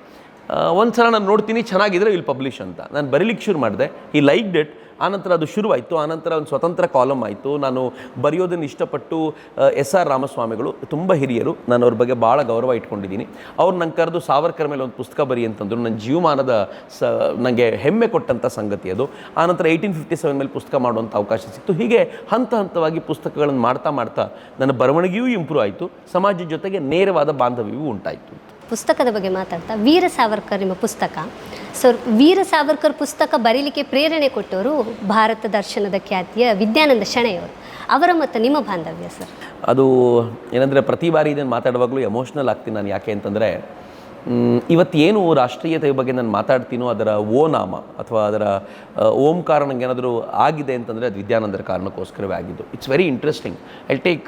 ಒಂದು ಸಲ ನಾನು ನೋಡ್ತೀನಿ ಚೆನ್ನಾಗಿದ್ರೆ ಇಲ್ಲಿ ಪಬ್ಲಿಷ್ ಅಂತ. ನಾನು ಬರೀಲಿಕ್ಕೆ ಶುರು ಮಾಡಿದೆ. ಈ ಲೈಕ್ ಡೆಟ್ ಆನಂತರ ಅದು ಶುರುವಾಯಿತು, ಆನಂತರ ಒಂದು ಸ್ವತಂತ್ರ ಕಾಲಮ್ ಆಯಿತು. ನಾನು ಬರೆಯೋದನ್ನು ಇಷ್ಟಪಟ್ಟು ಎಸ್ ಆರ್ ರಾಮಸ್ವಾಮಿಗಳು, ತುಂಬ ಹಿರಿಯರು, ನಾನು ಅವ್ರ ಬಗ್ಗೆ ಭಾಳ ಗೌರವ ಇಟ್ಕೊಂಡಿದ್ದೀನಿ. ಅವ್ರು ನಂಗೆ ಕರೆದು ಸಾವರ್ಕರ್ ಮೇಲೆ ಒಂದು ಪುಸ್ತಕ ಬರಿ ಅಂತಂದರು ನನ್ನ ಜೀವಮಾನದ ಸ ನನಗೆ ಹೆಮ್ಮೆ ಕೊಟ್ಟಂಥ ಸಂಗತಿ ಅದು. ಆನಂತರ ಏಯ್ಟೀನ್ ಫಿಫ್ಟಿ ಸೆವೆನ್ ಮೇಲೆ ಪುಸ್ತಕ ಮಾಡುವಂಥ ಅವಕಾಶ ಸಿಕ್ತು. ಹೀಗೆ ಹಂತ ಹಂತವಾಗಿ ಪುಸ್ತಕಗಳನ್ನು ಮಾಡ್ತಾ ಮಾಡ್ತಾ ನನ್ನ ಬರವಣಿಗೆಯೂ ಇಂಪ್ರೂವ್ ಆಯಿತು. ಸಮಾಜದ ಜೊತೆಗೆ ನೇರವಾದ ಬಾಂಧವ್ಯವೂ ಉಂಟಾಯಿತು. ಪುಸ್ತಕದ ಬಗ್ಗೆ ಮಾತಾಡ್ತಾ, ವೀರ ಸಾವರ್ಕರ್ ನಿಮ್ಮ ಪುಸ್ತಕ. ಸೊ ವೀರ ಸಾವರ್ಕರ್ ಪುಸ್ತಕ ಬರೀಲಿಕ್ಕೆ ಪ್ರೇರಣೆ ಕೊಟ್ಟವರು ಭಾರತ ದರ್ಶನದ ಖ್ಯಾತಿಯ ವಿದ್ಯಾನಂದ ಶಣೆಯವರು. ಅವರ ಮತ್ತು ನಿಮ್ಮ ಬಾಂಧವ್ಯ ಸರ್? ಅದು ಏನಂದರೆ ಪ್ರತಿ ಬಾರಿ ಇದನ್ನು ಮಾತಾಡುವಾಗಲೂ ಎಮೋಷ್ನಲ್ ಆಗ್ತೀನಿ ನಾನು ಯಾಕೆ ಅಂತಂದರೆ ಇವತ್ತೇನು ರಾಷ್ಟ್ರೀಯತೆಯ ಬಗ್ಗೆ ನಾನು ಮಾತಾಡ್ತೀನೋ ಅದರ ಓ ನಾಮ ಅಥವಾ ಅದರ ಓಂ ಓಂಕಾರ ನನಗೇನಾದರೂ ಆಗಿದೆ ಅಂತಂದರೆ ಅದು ವಿದ್ಯಾನಂದರ ಕಾರಣಕ್ಕೋಸ್ಕರವೇ ಆಗಿದ್ದು. It's very interesting I take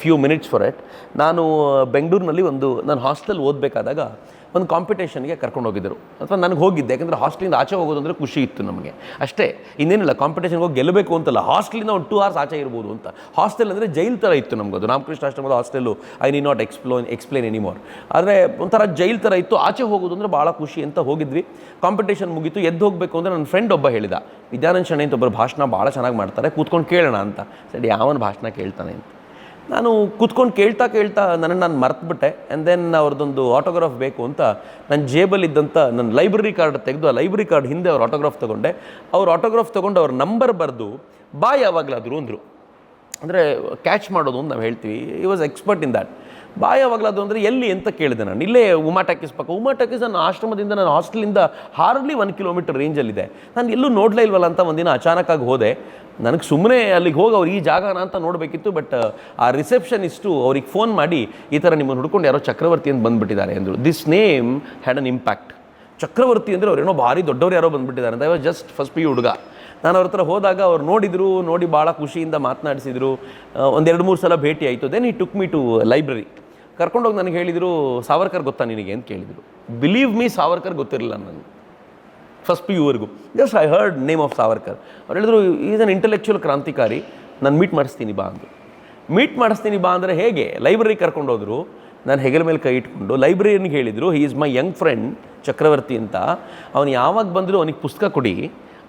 few minutes for it ನಾನು ಬೆಂಗಳೂರಿನಲ್ಲಿ ಒಂದು, ನಾನು ಹಾಸ್ಟೆಲ್ ಓದಬೇಕಾದಾಗ ಒಂದು ಕಾಂಪಿಟೇಷನ್ಗೆ ಕರ್ಕೊಂಡು ಹೋಗಿದ್ದರು ಅಥವಾ ನನಗೆ ಹೋಗಿದ್ದೆ, ಯಾಕಂದರೆ ಹಾಸ್ಟೆಲಿಂದ ಆಚೆ ಹೋಗೋದು ಅಂದರೆ ಖುಷಿ ಇತ್ತು ನಮಗೆ. ಅಷ್ಟೇ, ಇನ್ನೇನಿಲ್ಲ ಕಾಂಪಿಟೇಷನ್ಗೆ ಹೋಗಿ ಗೆಲ್ಲಬೇಕು ಅಂತಲ್ಲ ಹಾಸ್ಟೆಲಿಂದ ಒಂದು ಟೂ ಅವರ್ಸ್ ಆಚೆ ಇರ್ಬೋದು ಅಂತ. ಹಾಸ್ಟೆಲ್ ಅಂದರೆ ಜೈಲ್ ಥರ ಇತ್ತು ನಮಗದು ರಾಮಕೃಷ್ಣ ಆಶ್ರಮದ hostel I need not explain explain anymore ಆದರೆ ಒಂಥರ ಜೈಲ್ ಥರ ಇತ್ತು. ಆಚೆ ಹೋಗೋದು ಅಂದರೆ ಭಾಳ ಖುಷಿ ಅಂತ ಹೋಗಿದ್ವಿ. ಕಾಂಪಿಟೇಷನ್ ಮುಗೀತು. ಎದ್ದು ಹೋಗಬೇಕು ಅಂದರೆ ನನ್ನ ಫ್ರೆಂಡ್ ಒಬ್ಬ ಹೇಳಿದ, ವಿದ್ಯಾನಂದ ಶಣೆ ಅಂತ ಒಬ್ಬರು ಭಾಷಣ ಭಾಳ ಚೆನ್ನಾಗಿ ಮಾಡ್ತಾರೆ. ಕೂತ್ಕೊಂಡು ಕೇಳೋಣ ಅಂತ. ಸರಿ, ಯಾವನ ಭಾಷಣ ಕೇಳ್ತಾನೆ ಅಂತ. ನಾನು ಕೂತ್ಕೊಂಡು ಕೇಳ್ತಾ ಕೇಳ್ತಾ ನನ್ನನ್ನು ನಾನು ಮರ್ತುಬಿಟ್ಟೆ ಆ್ಯಂಡ್ ದೆನ್ ಅವ್ರದ್ದೊಂದು ಆಟೋಗ್ರಾಫ್ ಬೇಕು ಅಂತ ನನ್ನ ಜೇಬಲ್ಲಿದ್ದಂಥ ನನ್ನ ಲೈಬ್ರರಿ ಕಾರ್ಡ್ ತೆಗೆದು ಆ ಲೈಬ್ರರಿ ಕಾರ್ಡ್ ಹಿಂದೆ ಅವ್ರ ಆಟೋಗ್ರಾಫ್ ತೊಗೊಂಡೆ. ಅವ್ರ ಆಟೋಗ್ರಾಫ್ ತೊಗೊಂಡು ಅವ್ರ ನಂಬರ್ ಬರೆದು ಬಾ ಯಾವಾಗಲಾದರೂ ಅಂದರು. ಅಂದರೆ ಕ್ಯಾಚ್ ಮಾಡೋದು ಅಂತ ನಾವು ಹೇಳ್ತೀವಿ. ಈ ವಾಸ್ ಎಕ್ಸ್ಪರ್ಟ್ ಇನ್ ದ್ಯಾಟ್ ಬಾ ಯಾವಾಗಲಾದ್ರು ಅಂದರೆ ಎಲ್ಲಿ ಅಂತ ಕೇಳಿದೆ ನಾನು. ಇಲ್ಲೇ ಉಮಾ ಟಾಕೀಸ್ ಪಕ್ಕ. ಉಮಾ ಟಾಕೀಸ್ ನನ್ನ ಆಶ್ರಮದಿಂದ, ನನ್ನ ಹಾಸ್ಟೆಲಿಂದ ಹಾರ್ಡ್ಲಿ ಒನ್ ಕಿಲೋಮೀಟರ್ ರೇಂಜಲ್ಲಿದೆ ನಾನು ಎಲ್ಲೂ ನೋಡಲೇ ಇಲ್ವಲ್ಲ ಅಂತ ಒಂದಿನ ಅಚಾನಕ್ಕಾಗಿ ಹೋದೆ. ನನಗೆ ಸುಮ್ಮನೆ ಅಲ್ಲಿಗೆ ಹೋಗಿ ಅವ್ರು ಈ ಜಾಗನ ಅಂತ ನೋಡಬೇಕಿತ್ತು ಬಟ್ ಆ ರಿಸೆಪ್ಷನಿಸ್ಟು ಅವ್ರಿಗೆ ಫೋನ್ ಮಾಡಿ, ಈ ಥರ ನಿಮ್ಮನ್ನು ಹುಡ್ಕೊಂಡು ಯಾರೋ ಚಕ್ರವರ್ತಿ ಅಂತ ಬಂದುಬಿಟ್ಟಿದ್ದಾರೆ ಅಂದರು. This name had an impact Chakravarti ಅಂದರೆ ಅವ್ರೇನೋ ಭಾರಿ ದೊಡ್ಡವ್ರು ಯಾರೋ ಬಂದುಬಿಟ್ಟಿದ್ದಾರೆ ಅಂತ. ವಾಸ್ ಜಸ್ಟ್ ಫಸ್ಟ್ ಪಿ ಹುಡುಗ. ನಾನು ಅವ್ರ ಹತ್ರ ಹೋದಾಗ ಅವ್ರು ನೋಡಿದರು, ನೋಡಿ ಭಾಳ ಖುಷಿಯಿಂದ ಮಾತನಾಡಿಸಿದರು. ಒಂದೆರಡು ಮೂರು ಸಲ ಭೇಟಿ ಆಯಿತು. ದೆನ್ ಈ ಟುಕ್ ಮೀ ಟು ಲೈಬ್ರರಿ ಕರ್ಕೊಂಡೋಗಿ ನನಗೆ ಹೇಳಿದರು, ಸಾವರ್ಕರ್ ಗೊತ್ತಾ ನಿನಗೆ ಅಂತ ಕೇಳಿದರು. ಬಿಲೀವ್ ಮೀ ಸಾವರ್ಕರ್ ಗೊತ್ತಿರಲಿಲ್ಲ ನನಗೆ. First P just I heard name of Savarkar. ಅವ್ರು ಹೇಳಿದ್ರು ಈಸ್ ಅನ್ ಇಂಟೆಲೆಕ್ಚುಯಲ್ ಕ್ರಾಂತಿಕಾರಿ. ನಾನು ಮೀಟ್ ಮಾಡಿಸ್ತೀನಿ ಬಾ ಅಂದರು. ಮೀಟ್ ಮಾಡಿಸ್ತೀನಿ ಬಾ ಅಂದರೆ ಹೇಗೆ? ಲೈಬ್ರರಿ ಕರ್ಕೊಂಡು ಹೋದ್ರು ನಾನು ಹೆಗಲ ಮೇಲೆ ಕೈ ಇಟ್ಕೊಂಡು ಲೈಬ್ರರಿಯನ್ಗೆ ಹೇಳಿದರು he is my young friend Chakravarti ಅಂತ. ಅವನು ಯಾವಾಗ ಬಂದರೂ ಅವನಿಗೆ ಪುಸ್ತಕ ಕೊಡಿ.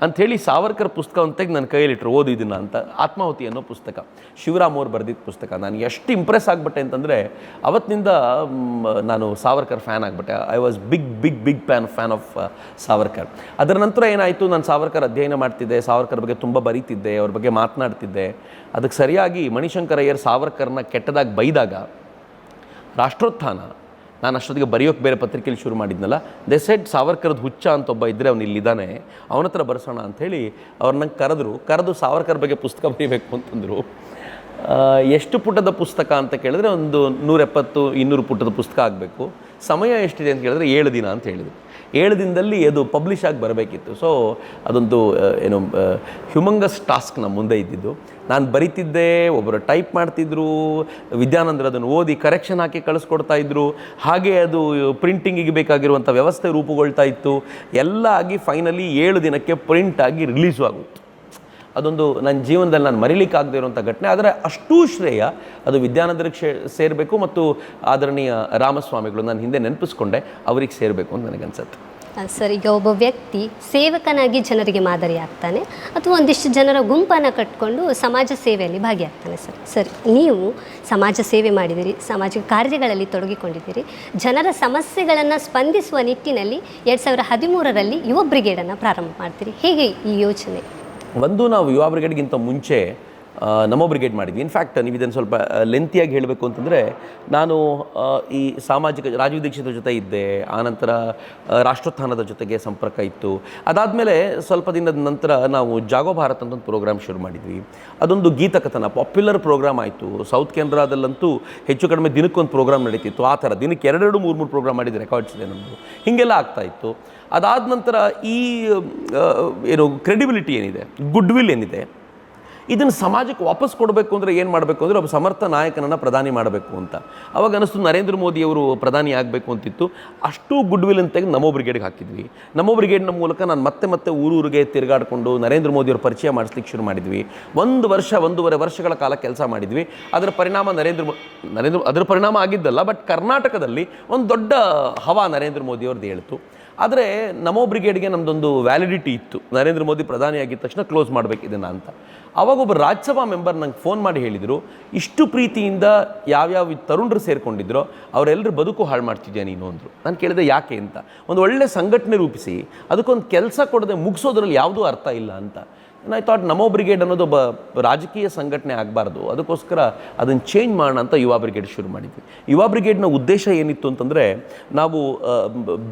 ಅಂಥೇಳಿ ಸಾವರ್ಕರ್ ಪುಸ್ತಕವನ್ನು ತೆಗೆದು ನನ್ನ ಕೈಯಲ್ಲಿಟ್ರು, ಓದು ಇದನ್ನು ಅಂತ. ಆತ್ಮಾಹುತಿ ಅನ್ನೋ ಪುಸ್ತಕ. ಶಿವರಾಮ್ ಅವ್ರು ಬರೆದಿದ್ದ ಪುಸ್ತಕ. ನಾನು ಎಷ್ಟು ಇಂಪ್ರೆಸ್ ಆಗಿಬಿಟ್ಟೆ ಅಂತಂದರೆ, ಅವತ್ತಿನಿಂದ ನಾನು Savarkar fan ಆಗಿಬಿಟ್ಟೆ. I was big big big fan fan of Savarkar. ಅದರ ನಂತರ ಏನಾಯಿತು, ನಾನು ಸಾವರ್ಕರ್ ಅಧ್ಯಯನ ಮಾಡ್ತಿದ್ದೆ, ಸಾವರ್ಕರ್ ಬಗ್ಗೆ ತುಂಬ ಬರೀತಿದ್ದೆ, ಅವ್ರ ಬಗ್ಗೆ ಮಾತನಾಡ್ತಿದ್ದೆ. ಅದಕ್ಕೆ ಸರಿಯಾಗಿ ಮಣಿಶಂಕರಯ್ಯರ್ ಸಾವರ್ಕರ್ನ ಕೆಟ್ಟದಾಗಿ ಬೈದಾಗ, ರಾಷ್ಟ್ರೋತ್ಥಾನ ನಾನು ಅಷ್ಟೊತ್ತಿಗೆ ಬರೆಯೋಕ್ಕೆ ಬೇರೆ ಪತ್ರಿಕೆಯಲ್ಲಿ ಶುರು ಮಾಡಿದ್ನಲ್ಲ, ದೆ ಸೆಡ್ ಸಾವರ್ಕರ್ದು ಹುಚ್ಚ ಅಂತ ಒಬ್ಬ ಇದ್ದರೆ ಅವನು ಇಲ್ಲಿದ್ದಾನೆ ಅವನ ಹತ್ರ ಬರೆಸೋಣ ಅಂಥೇಳಿ ಅವ್ರನ್ನ ಕರೆದ್ರು. ಕರೆದು ಸಾವರ್ಕರ್ ಬಗ್ಗೆ ಪುಸ್ತಕ ಬರೀಬೇಕು ಅಂತಂದರು. ಎಷ್ಟು ಪುಟದ ಪುಸ್ತಕ ಅಂತ ಕೇಳಿದ್ರೆ ಒಂದು ನೂರೆಪ್ಪತ್ತು, ಇನ್ನೂರು ಪುಟದ ಪುಸ್ತಕ ಆಗಬೇಕು. ಸಮಯ ಎಷ್ಟಿದೆ ಅಂತ ಕೇಳಿದ್ರೆ ಏಳು ದಿನ ಅಂತ ಹೇಳಿದರು. ಏಳು ದಿನದಲ್ಲಿ ಅದು ಪಬ್ಲಿಷ್ ಆಗಿ ಬರಬೇಕಿತ್ತು. ಸೊ, ಅದೊಂದು ಏನು ಹ್ಯೂಮಂಗಸ್ ಟಾಸ್ಕ್ ನಮ್ಮ ಮುಂದೆ ಇದ್ದಿದ್ದು. ನಾನು ಬರಿತಿದ್ದೆ ಒಬ್ಬರು ಟೈಪ್ ಮಾಡ್ತಿದ್ರು, ವಿದ್ಯಾನಂದರು ಅದನ್ನು ಓದಿ ಕರೆಕ್ಷನ್ ಹಾಕಿ ಕಳಿಸ್ಕೊಡ್ತಾ ಇದ್ರು. ಹಾಗೆ ಅದು ಪ್ರಿಂಟಿಂಗಿಗೆ ಬೇಕಾಗಿರುವಂಥ ವ್ಯವಸ್ಥೆ ರೂಪುಗೊಳ್ತಾ ಇತ್ತು. ಎಲ್ಲ ಆಗಿ ಫೈನಲಿ ಏಳು ದಿನಕ್ಕೆ ಪ್ರಿಂಟ್ ಆಗಿ ರಿಲೀಸು ಆಗುತ್ತೆ ಅದೊಂದು ನನ್ನ ಜೀವನದಲ್ಲಿ ನಾನು ಮರಿಲಿಕ್ಕಾಗದೇ ಇರುವಂಥ ಘಟನೆ. ಆದರೆ ಅಷ್ಟೂ ಶ್ರೇಯ ಅದು ವಿದ್ಯಾನಂದರಿಗೆ ಸೇರಬೇಕು ಮತ್ತು ಆದರಣೀಯ ರಾಮಸ್ವಾಮಿಗಳು ನಾನು ಹಿಂದೆ ನೆನಪಿಸ್ಕೊಂಡೆ, ಅವ್ರಿಗೆ ಸೇರಬೇಕು ಅಂತ ನನಗನ್ಸುತ್ತೆ. ಸರ್, ಈಗ ಒಬ್ಬ ವ್ಯಕ್ತಿ ಸೇವಕನಾಗಿ ಜನರಿಗೆ ಮಾದರಿ ಆಗ್ತಾನೆ ಅಥವಾ ಒಂದಿಷ್ಟು ಜನರ ಗುಂಪನ್ನು ಕಟ್ಕೊಂಡು ಸಮಾಜ ಸೇವೆಯಲ್ಲಿ ಭಾಗಿಯಾಗ್ತಾನೆ, ಸರ್. ಸರ್, ನೀವು ಸಮಾಜ ಸೇವೆ ಮಾಡಿದಿರಿ, ಸಾಮಾಜಿಕ ಕಾರ್ಯಗಳಲ್ಲಿ ತೊಡಗಿಕೊಂಡಿದ್ದೀರಿ, ಜನರ ಸಮಸ್ಯೆಗಳನ್ನು ಸ್ಪಂದಿಸುವ ನಿಟ್ಟಿನಲ್ಲಿ ಎರಡು ಸಾವಿರದ ಹದಿಮೂರರಲ್ಲಿ ಯುವ ಬ್ರಿಗೇಡನ್ನು ಪ್ರಾರಂಭ ಮಾಡ್ತೀರಿ. ಹೇಗೆ ಈ ಯೋಚನೆ? ಒಂದು, ನಾವು ಯುವ ಬ್ರಿಗೇಡ್ಗಿಂತ ಮುಂಚೆ ನಮೋ ಬ್ರಿಗೇಡ್ ಮಾಡಿದ್ವಿ. ಇನ್ಫ್ಯಾಕ್ಟ್ ನೀವು ಇದನ್ನು ಸ್ವಲ್ಪ ಲೆಂತಿಯಾಗಿ ಹೇಳಬೇಕು ಅಂತಂದರೆ, ನಾನು ಈ ಸಾಮಾಜಿಕ, ರಾಜೀವ್ ದೀಕ್ಷಿತ ಜೊತೆ ಇದ್ದೆ ಆನಂತರ ರಾಷ್ಟ್ರೋತ್ಥಾನದ ಜೊತೆಗೆ ಸಂಪರ್ಕ ಇತ್ತು. ಅದಾದಮೇಲೆ ಸ್ವಲ್ಪ ದಿನದ ನಂತರ ನಾವು ಜಾಗೋ ಭಾರತ್ ಅಂತ ಒಂದು ಪ್ರೋಗ್ರಾಮ್ ಶುರು ಮಾಡಿದ್ವಿ. ಅದೊಂದು ಗೀತಕಥನ ಪಾಪ್ಯುಲರ್ ಪ್ರೋಗ್ರಾಮ್ ಆಯಿತು. ಸೌತ್ ಕೆನರಾದಲ್ಲಂತೂ ಹೆಚ್ಚು ಕಡಿಮೆ ದಿನಕ್ಕೊಂದು ಪ್ರೋಗ್ರಾಮ್ ನಡೀತಿತ್ತು. ಆ ಥರ ದಿನಕ್ಕೆ ಎರಡೆರಡು, ಮೂರು ಮೂರು ಪ್ರೋಗ್ರಾಮ್ ಮಾಡಿದ ರೆಕಾರ್ಡ್ಸ್ ಇದೆ ನಮ್ಮದು ಹೀಗೆಲ್ಲ ಆಗ್ತಾ ಇತ್ತು. ಅದಾದ ನಂತರ ಈ ಏನು ಕ್ರೆಡಿಬಿಲಿಟಿ ಏನಿದೆ? ಗುಡ್ ವಿಲ್ ಏನಿದೆ? ಇದನ್ನು ಸಮಾಜಕ್ಕೆ ವಾಪಸ್ ಕೊಡಬೇಕು ಅಂದರೆ ಏನು ಮಾಡಬೇಕು ಅಂದರೆ ಒಬ್ಬ ಸಮರ್ಥ ನಾಯಕನನ್ನು ಪ್ರಧಾನಿ ಮಾಡಬೇಕು ಅಂತ. ಅವಾಗ ಅನಿಸ್ತು ನರೇಂದ್ರ ಮೋದಿಯವರು ಪ್ರಧಾನಿ ಆಗಬೇಕು ಅಂತಿತ್ತು. ಅಷ್ಟು ಗುಡ್ ವಿಲ್ ಅಂತ ನಮ್ಮ ನಮೋ ಬ್ರಿಗೇಡ್ಗೆ ಹಾಕಿದ್ವಿ. ನಮ್ಮ ಬ್ರಿಗೇಡ್ನ ಮೂಲಕ ನಾನು ಮತ್ತೆ ಮತ್ತೆ ಊರೂರಿಗೆ ತಿರುಗಾಡಿಕೊಂಡು ನರೇಂದ್ರ ಮೋದಿಯವ್ರ ಪರಿಚಯ ಮಾಡಿಸ್ಲಿಕ್ಕೆ ಶುರು ಮಾಡಿದ್ವಿ. ಒಂದು ವರ್ಷ, ಒಂದೂವರೆ ವರ್ಷಗಳ ಕಾಲ ಕೆಲಸ ಮಾಡಿದ್ವಿ. ಅದರ ಪರಿಣಾಮ ನರೇಂದ್ರ ನರೇಂದ್ರ, ಅದರ ಪರಿಣಾಮ ಆಗಿದ್ದಲ್ಲ, ಬಟ್ ಕರ್ನಾಟಕದಲ್ಲಿ ಒಂದು ದೊಡ್ಡ ಹವಾ ನರೇಂದ್ರ ಮೋದಿಯವ್ರದ್ದು ಹೇಳ್ತು. ಆದರೆ ನಮೋ ಬ್ರಿಗೇಡ್ಗೆ ನಮ್ಮದೊಂದು ವ್ಯಾಲಿಡಿಟಿ ಇತ್ತು. ನರೇಂದ್ರ ಮೋದಿ ಪ್ರಧಾನಿ ತಕ್ಷಣ ಕ್ಲೋಸ್ ಮಾಡಬೇಕು ಇದನ್ನು ಅಂತ. ಆವಾಗ ಒಬ್ಬ ರಾಜ್ಯಸಭಾ ಮೆಂಬರ್ ನಂಗೆ ಫೋನ್ ಮಾಡಿ ಹೇಳಿದರು, ಇಷ್ಟು ಪ್ರೀತಿಯಿಂದ ಯಾವ್ಯಾವ ತರುಣರು ಸೇರಿಕೊಂಡಿದ್ರೋ ಅವರೆಲ್ಲರೂ ಬದುಕು ಹಾಳು ಮಾಡ್ತಿದ್ಯಾ ನೀನು? ಅಂದರು. ನಾನು ಕೇಳಿದೆ, ಯಾಕೆ? ಅಂತ. ಒಂದು ಒಳ್ಳೆ ಸಂಘಟನೆ ರೂಪಿಸಿ, ಅದಕ್ಕೊಂದು ಕೆಲಸ ಕೊಡದೆ ಮುಗಿಸೋದ್ರಲ್ಲಿ ಯಾವುದೂ ಅರ್ಥ ಇಲ್ಲ ಅಂತ. ಐ ಥಾಟ್ ನಮೋ ಬ್ರಿಗೇಡ್ ಅನ್ನೋದು ಒಬ್ಬ ರಾಜಕೀಯ ಸಂಘಟನೆ ಆಗಬಾರ್ದು. ಅದಕ್ಕೋಸ್ಕರ ಅದನ್ನು ಚೇಂಜ್ ಮಾಡೋಣ ಅಂತ ಯುವ ಬ್ರಿಗೇಡ್ ಶುರು ಮಾಡಿದ್ವಿ. ಯುವ ಬ್ರಿಗೇಡ್ನ ಉದ್ದೇಶ ಏನಿತ್ತು ಅಂತಂದರೆ ನಾವು